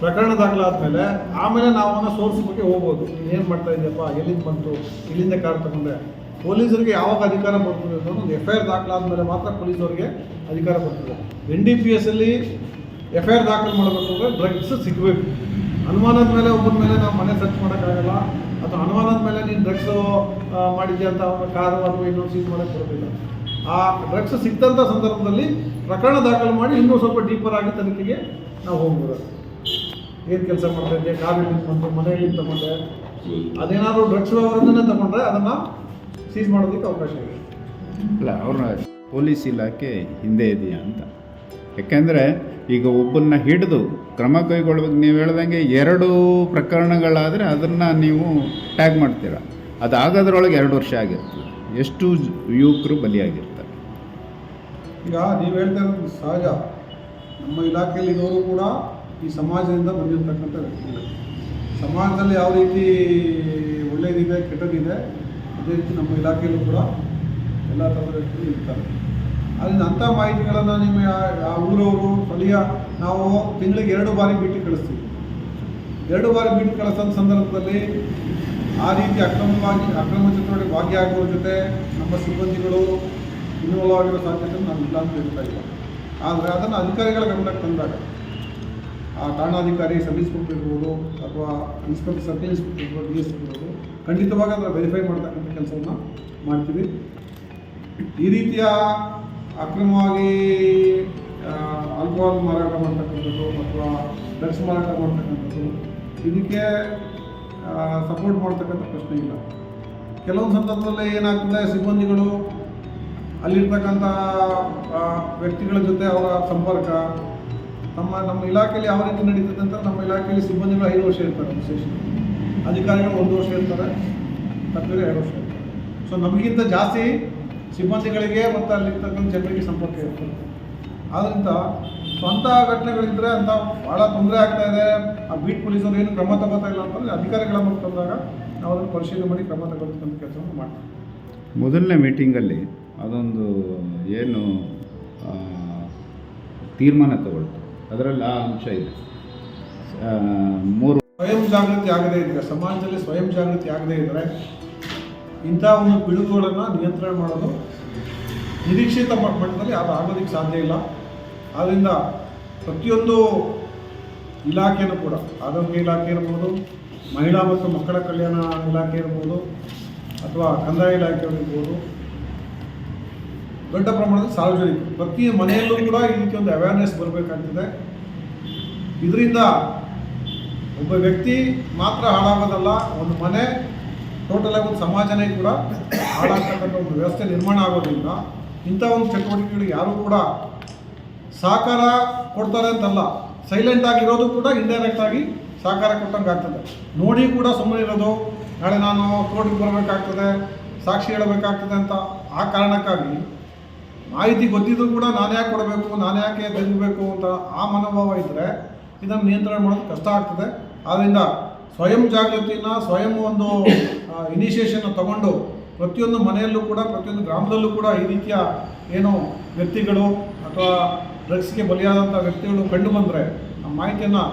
ಪ್ರಕರಣ ದಾಖಲಾದ್ಮೇಲೆ ಆಮೇಲೆ ನಾವು ಅವನ ಸೋರ್ಸ್ ಬಗ್ಗೆ ಹೋಗ್ಬೋದು. ಏನು ಮಾಡ್ತಾ ಇದೆಯಪ್ಪ? ಎಲ್ಲಿಂದ ಬಂತು? ಇಲ್ಲಿಂದ ಕಾರ್ ತಗೊಂಡೆ? ಪೊಲೀಸರಿಗೆ ಯಾವಾಗ ಅಧಿಕಾರ ಬರ್ತದೆ ಅಂತ ಒಂದು ಎಫ್ ಐ ಆರ್ ದಾಖಲಾದ್ಮೇಲೆ ಮಾತ್ರ ಪೊಲೀಸರಿಗೆ ಅಧಿಕಾರ ಬರ್ತದೆ. ಎನ್ ಡಿ ಪಿ ಎಸ್ ಅಲ್ಲಿ ಎಫ್ ಐ ಆರ್ ದಾಖಲು ಮಾಡಬೇಕು ಅಂದರೆ ಡ್ರಗ್ಸ್ ಸಿಗಬೇಕು. ಅನುಮಾನದ ಮೇಲೆ ಒಬ್ಬರ ಮೇಲೆ ನಾವು ಮನೆ ಸರ್ಚ್ ಮಾಡೋಕ್ಕಾಗಲ್ಲ. ಅಥವಾ ಅನುಮಾನದ ಮೇಲೆ ನೀನು ಡ್ರಗ್ಸು ಮಾಡಿದ್ಯಾ ಅಂತ ಅವನ ಕಾರು ಅಥವಾ ಇನ್ನೊಂದು ಸೀಸ್ ಮಾಡೋಕ್ಕೆ ಬರೋದಿಲ್ಲ. ಆ ಡ್ರಗ್ಸ್ ಸಿಕ್ತಂಥ ಸಂದರ್ಭದಲ್ಲಿ ಪ್ರಕರಣ ದಾಖಲು ಮಾಡಿ ಇನ್ನೂ ಸ್ವಲ್ಪ ಡೀಪರ್ ಆಗಿ ತನಿಖೆಗೆ ನಾವು ಹೋಗ್ಬೋದು. ಏನು ಕೆಲಸ ಮಾಡ್ತಾ ಇದ್ದೆ? ಬಂತು ಮನೆಯಲ್ಲಿ ತಗೊಂಡೆ ಅದೇನಾದರೂ ಡ್ರಗ್ಸ್ ವ್ಯವಹಾರದನ್ನೇ ತಗೊಂಡ್ರೆ ಅದನ್ನು ಸೀಸ್ ಮಾಡೋದಕ್ಕೆ ಅವಕಾಶ ಇದೆ. ಅಲ್ಲ ಅವ್ರನ್ನ ಪೊಲೀಸ್ ಇಲಾಖೆ ಹಿಂದೆ ಇದೆಯಾ ಅಂತ. ಯಾಕೆಂದರೆ ಈಗ ಒಬ್ಬನ್ನ ಹಿಡಿದು ಕ್ರಮ ಕೈಗೊಳ್ಬೇಕು ನೀವು ಹೇಳ್ದಂಗೆ ಎರಡು ಪ್ರಕರಣಗಳಾದರೆ ಅದನ್ನು ನೀವು ಟ್ಯಾಗ್ ಮಾಡ್ತೀರ. ಅದಾಗೋದ್ರೊಳಗೆ ಎರಡು ವರ್ಷ ಆಗಿರ್ತದೆ. ಎಷ್ಟು ಯುವಕರು ಬಲಿಯಾಗಿರ್ತಾರೆ. ಈಗ ನೀವು ಹೇಳ್ತಾ ಇರೋದು ಸಹಜ. ನಮ್ಮ ಇಲಾಖೆಯಲ್ಲಿ ಇರೋರು ಕೂಡ ಈ ಸಮಾಜದಿಂದ ಬಂದಿರತಕ್ಕಂಥ ವ್ಯಕ್ತಿಗಳು. ಸಮಾಜದಲ್ಲಿ ಯಾವ ರೀತಿ ಒಳ್ಳೆಯದಿದೆ ಕೆಟ್ಟದಿದೆ ಅದೇ ರೀತಿ ನಮ್ಮ ಇಲಾಖೆಯಲ್ಲೂ ಕೂಡ ಎಲ್ಲ ಥರದ ಇರ್ತಾರೆ ಅದರಿಂದ ಅಂಥ ಮಾಹಿತಿಗಳನ್ನು ನಿಮ್ಮ ಆ ಊರವರು ಸ್ಥಳೀಯ ನಾವು ತಿಂಗಳಿಗೆ ಎರಡು ಬಾರಿ ಭೇಟಿ ಕಳಿಸ್ತೀವಿ. ಎರಡು ಬಾರಿ ಭೇಟಿ ಕಳಿಸೋ ಸಂದರ್ಭದಲ್ಲಿ ಆ ರೀತಿ ಅಕ್ರಮವಾಗಿ, ಅಕ್ರಮ ಚಟುವಟಿಕೆ ಭಾಗಿಯಾಗುವ ಜೊತೆ ನಮ್ಮ ಸಿಬ್ಬಂದಿಗಳು ಇನ್ವಾಲ್ವ್ ಆಗಿರೋ ಸಾಧ್ಯತೆ ನಾನು ಇಲ್ಲ ಅಂತ ಹೇಳ್ತಾ ಇಲ್ಲ ಆದರೆ ಅದನ್ನು ಅಧಿಕಾರಿಗಳ ಗಮನಕ್ಕೆ ತಂದಾಗ ಠಾಣಾಧಿಕಾರಿ ಸಬ್ ಇನ್ಸ್ಪೆಕ್ಟರ್ ಇರ್ಬೋದು ಅಥವಾ ಇನ್ಸ್ಪೆಕ್ಟರ್ ಸಬ್ ಇನ್ಸ್ಪೆಕ್ಟರ್ ಇರ್ಬೋದು ಡಿ ಎಸ್ ಇರ್ಬೋದು ಖಂಡಿತವಾಗಿ ಅದರ ವೆರಿಫೈ ಮಾಡ್ತಕ್ಕಂಥ ಕೆಲಸವನ್ನು ಮಾಡ್ತೀವಿ. ಈ ರೀತಿಯ ಅಕ್ರಮವಾಗಿ ಆಲ್ಕೋಹಾಲ್ ಮಾರಾಟ ಮಾಡ್ತಕ್ಕಂಥದ್ದು ಅಥವಾ ಡ್ರಗ್ಸ್ ಮಾರಾಟ ಮಾಡ್ತಕ್ಕಂಥದ್ದು, ಇದಕ್ಕೆ ಸಪೋರ್ಟ್ ಮಾಡ್ತಕ್ಕಂಥ ಪ್ರಶ್ನೆ ಇಲ್ಲ. ಕೆಲವೊಂದು ಸಂದರ್ಭದಲ್ಲಿ ಏನಾಗ್ತದೆ, ಸಿಬ್ಬಂದಿಗಳು ಅಲ್ಲಿರ್ತಕ್ಕಂಥ ವ್ಯಕ್ತಿಗಳ ಜೊತೆ ಅವರ ಸಂಪರ್ಕ ನಮ್ಮ ನಮ್ಮ ಇಲಾಖೆಯಲ್ಲಿ ಯಾವ ರೀತಿ ನಡೀತದೆ ಅಂತ ನಮ್ಮ ಇಲಾಖೆಯಲ್ಲಿ ಸಿಬ್ಬಂದಿಗಳು ಐದು ವರ್ಷ ಇರ್ತಾರೆ ವಿಶೇಷ ಅಧಿಕಾರಿಗಳು ಒಂದು ವರ್ಷ ಇರ್ತಾರೆ, ತಪ್ಪಿದ್ರೆ ಎರಡು ವರ್ಷ ಇರ್ತಾರೆ. ಸೊ ನಮಗಿಂತ ಜಾಸ್ತಿ ಸಿಬ್ಬಂದಿಗಳಿಗೆ ಮತ್ತು ಅಲ್ಲಿರ್ತಕ್ಕಂಥ ಜನರಿಗೆ ಸಂಪರ್ಕ ಇರ್ತದೆ. ಆದ್ದರಿಂದ ಸ್ವಂತ ಘಟನೆಗಳಿದ್ದರೆ ಅಂತ ಭಾಳ ತೊಂದರೆ ಆಗ್ತಾ ಇದೆ. ಆ ಬೀಟ್ ಪೊಲೀಸರು ಏನು ಕ್ರಮ ತಗೋತಾ ಇಲ್ಲ ಅಂತಂದರೆ ಅಧಿಕಾರಿಗಳ ಮುಂದೆ ತಂದಾಗ ನಾವು ಅದನ್ನು ಪರಿಶೀಲನೆ ಮಾಡಿ ಕ್ರಮ ತಗೊಳ್ತಕ್ಕಂಥ ಕೆಲಸವನ್ನು ಮಾಡ್ತೀವಿ. ಮೊದಲನೇ ಮೀಟಿಂಗಲ್ಲಿ ಅದೊಂದು ಏನು ತೀರ್ಮಾನ ತಗೊಳ್ತು. ಅದರಲ್ಲಿ ಆ ಅಂಶ ಇದೆ. ಮೂರು ಸ್ವಯಂ ಜಾಗೃತಿ ಆಗದೇ ಇದ್ರೆ, ಸಮಾಜದಲ್ಲಿ ಸ್ವಯಂ ಜಾಗೃತಿ ಆಗದೇ ಇದ್ದರೆ ಇಂಥ ಒಂದು ಪಿಡುಗುಗಳನ್ನು ನಿಯಂತ್ರಣ ಮಾಡೋದು ನಿರೀಕ್ಷಿತ ಮಟ್ಟದಲ್ಲಿ ಅದು ಆಗೋದಕ್ಕೆ ಸಾಧ್ಯ ಇಲ್ಲ. ಆದ್ದರಿಂದ ಪ್ರತಿಯೊಂದು ಇಲಾಖೆಯೂ ಕೂಡ, ಆರೋಗ್ಯ ಇಲಾಖೆ ಇರ್ಬೋದು, ಮಹಿಳಾ ಮತ್ತು ಮಕ್ಕಳ ಕಲ್ಯಾಣ ಇಲಾಖೆ ಇರ್ಬೋದು, ಅಥವಾ ಕಂದಾಯ ಇಲಾಖೆ ಇರ್ಬೋದು ದೊಡ್ಡ ಪ್ರಮಾಣದಲ್ಲಿ ಸಾರ್ವಜನಿಕರು ಪ್ರತಿ ಮನೆಯಲ್ಲೂ ಕೂಡ ಈ ರೀತಿ ಒಂದು ಅವೇರ್ನೆಸ್ ಬರಬೇಕಾಗ್ತದೆ. ಇದರಿಂದ ಒಬ್ಬ ವ್ಯಕ್ತಿ ಮಾತ್ರ ಹಾಳಾಗೋದಲ್ಲ, ಒಂದು ಮನೆ ಟೋಟಲ್ ಆಗಿ ಒಂದು ಸಮಾಜನೇ ಕೂಡ ಹಾಳಾಗ್ತಕ್ಕಂಥ ಒಂದು ವ್ಯವಸ್ಥೆ ನಿರ್ಮಾಣ ಆಗೋದ್ರಿಂದ ಇಂಥ ಒಂದು ಚಟುವಟಿಕೆಗಳು ಯಾರೂ ಕೂಡ ಸಹಕಾರ ಕೊಡ್ತಾರೆ ಅಂತಲ್ಲ ಸೈಲೆಂಟ್ ಆಗಿರೋದು ಕೂಡ ಇಂಡೈರೆಕ್ಟ್ ಆಗಿ ಸಹಕಾರ ಕೊಟ್ಟಂಗೆ ಆಗ್ತದೆ. ನೋಡಿ ಕೂಡ ಸುಮ್ಮನೆ ಇರೋದು, ನಾಳೆ ನಾನು ಕೋರ್ಟ್ಗೆ ಬರಬೇಕಾಗ್ತದೆ, ಸಾಕ್ಷಿ ಹೇಳಬೇಕಾಗ್ತದೆ ಅಂತ ಆ ಕಾರಣಕ್ಕಾಗಿ ಮಾಹಿತಿ ಗೊತ್ತಿದ್ರು ಕೂಡ ನಾನು ಯಾಕೆ ಕೊಡಬೇಕು, ನಾನು ಯಾಕೆ ತೆಗೆದುಬೇಕು ಅಂತ ಆ ಮನೋಭಾವ ಇದ್ದರೆ ಇದನ್ನು ನಿಯಂತ್ರಣ ಮಾಡೋದು ಕಷ್ಟ ಆಗ್ತದೆ. ಆದ್ದರಿಂದ ಸ್ವಯಂ ಜಾಗೃತಿನ, ಸ್ವಯಂ ಒಂದು ಇನಿಷಿಯೇಷನ್ ತಗೊಂಡು ಪ್ರತಿಯೊಂದು ಮನೆಯಲ್ಲೂ ಕೂಡ, ಪ್ರತಿಯೊಂದು ಗ್ರಾಮದಲ್ಲೂ ಕೂಡ ಈ ರೀತಿಯ ಏನು ವ್ಯಕ್ತಿಗಳು ಅಥವಾ ಡ್ರಗ್ಸ್ಗೆ ಬಲಿಯಾದಂಥ ವ್ಯಕ್ತಿಗಳು ಕಂಡು ಬಂದರೆ ಆ ಮಾಹಿತಿಯನ್ನು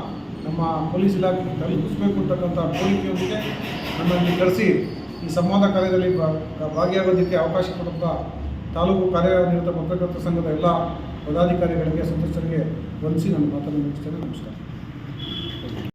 ನಮ್ಮ ಪೊಲೀಸ್ ಇಲಾಖೆಗೆ ತಲುಪಿಸಬೇಕು ಅಂತಕ್ಕಂಥ ಕೋರಿಕೆಯೊಂದಿಗೆ ನಮ್ಮಲ್ಲಿ ಕರೆಸಿ ಈ ಸಂವಾದ ಕಾರ್ಯದಲ್ಲಿ ಭಾಗಿಯಾಗೋದಕ್ಕೆ ಅವಕಾಶ ಕೊಟ್ಟಂಥ ತಾಲೂಕು ಕಾರ್ಯನಿರತ ಪತ್ರಕರ್ತ ಸಂಘದ ಎಲ್ಲ ಪದಾಧಿಕಾರಿಗಳಿಗೆ ಸದಸ್ಯರಿಗೆ ವಂದಿಸಿ ನನ್ನ ಮಾತನ್ನು ಮುಗಿಸ್ತೇನೆ. ನಮಸ್ಕಾರ.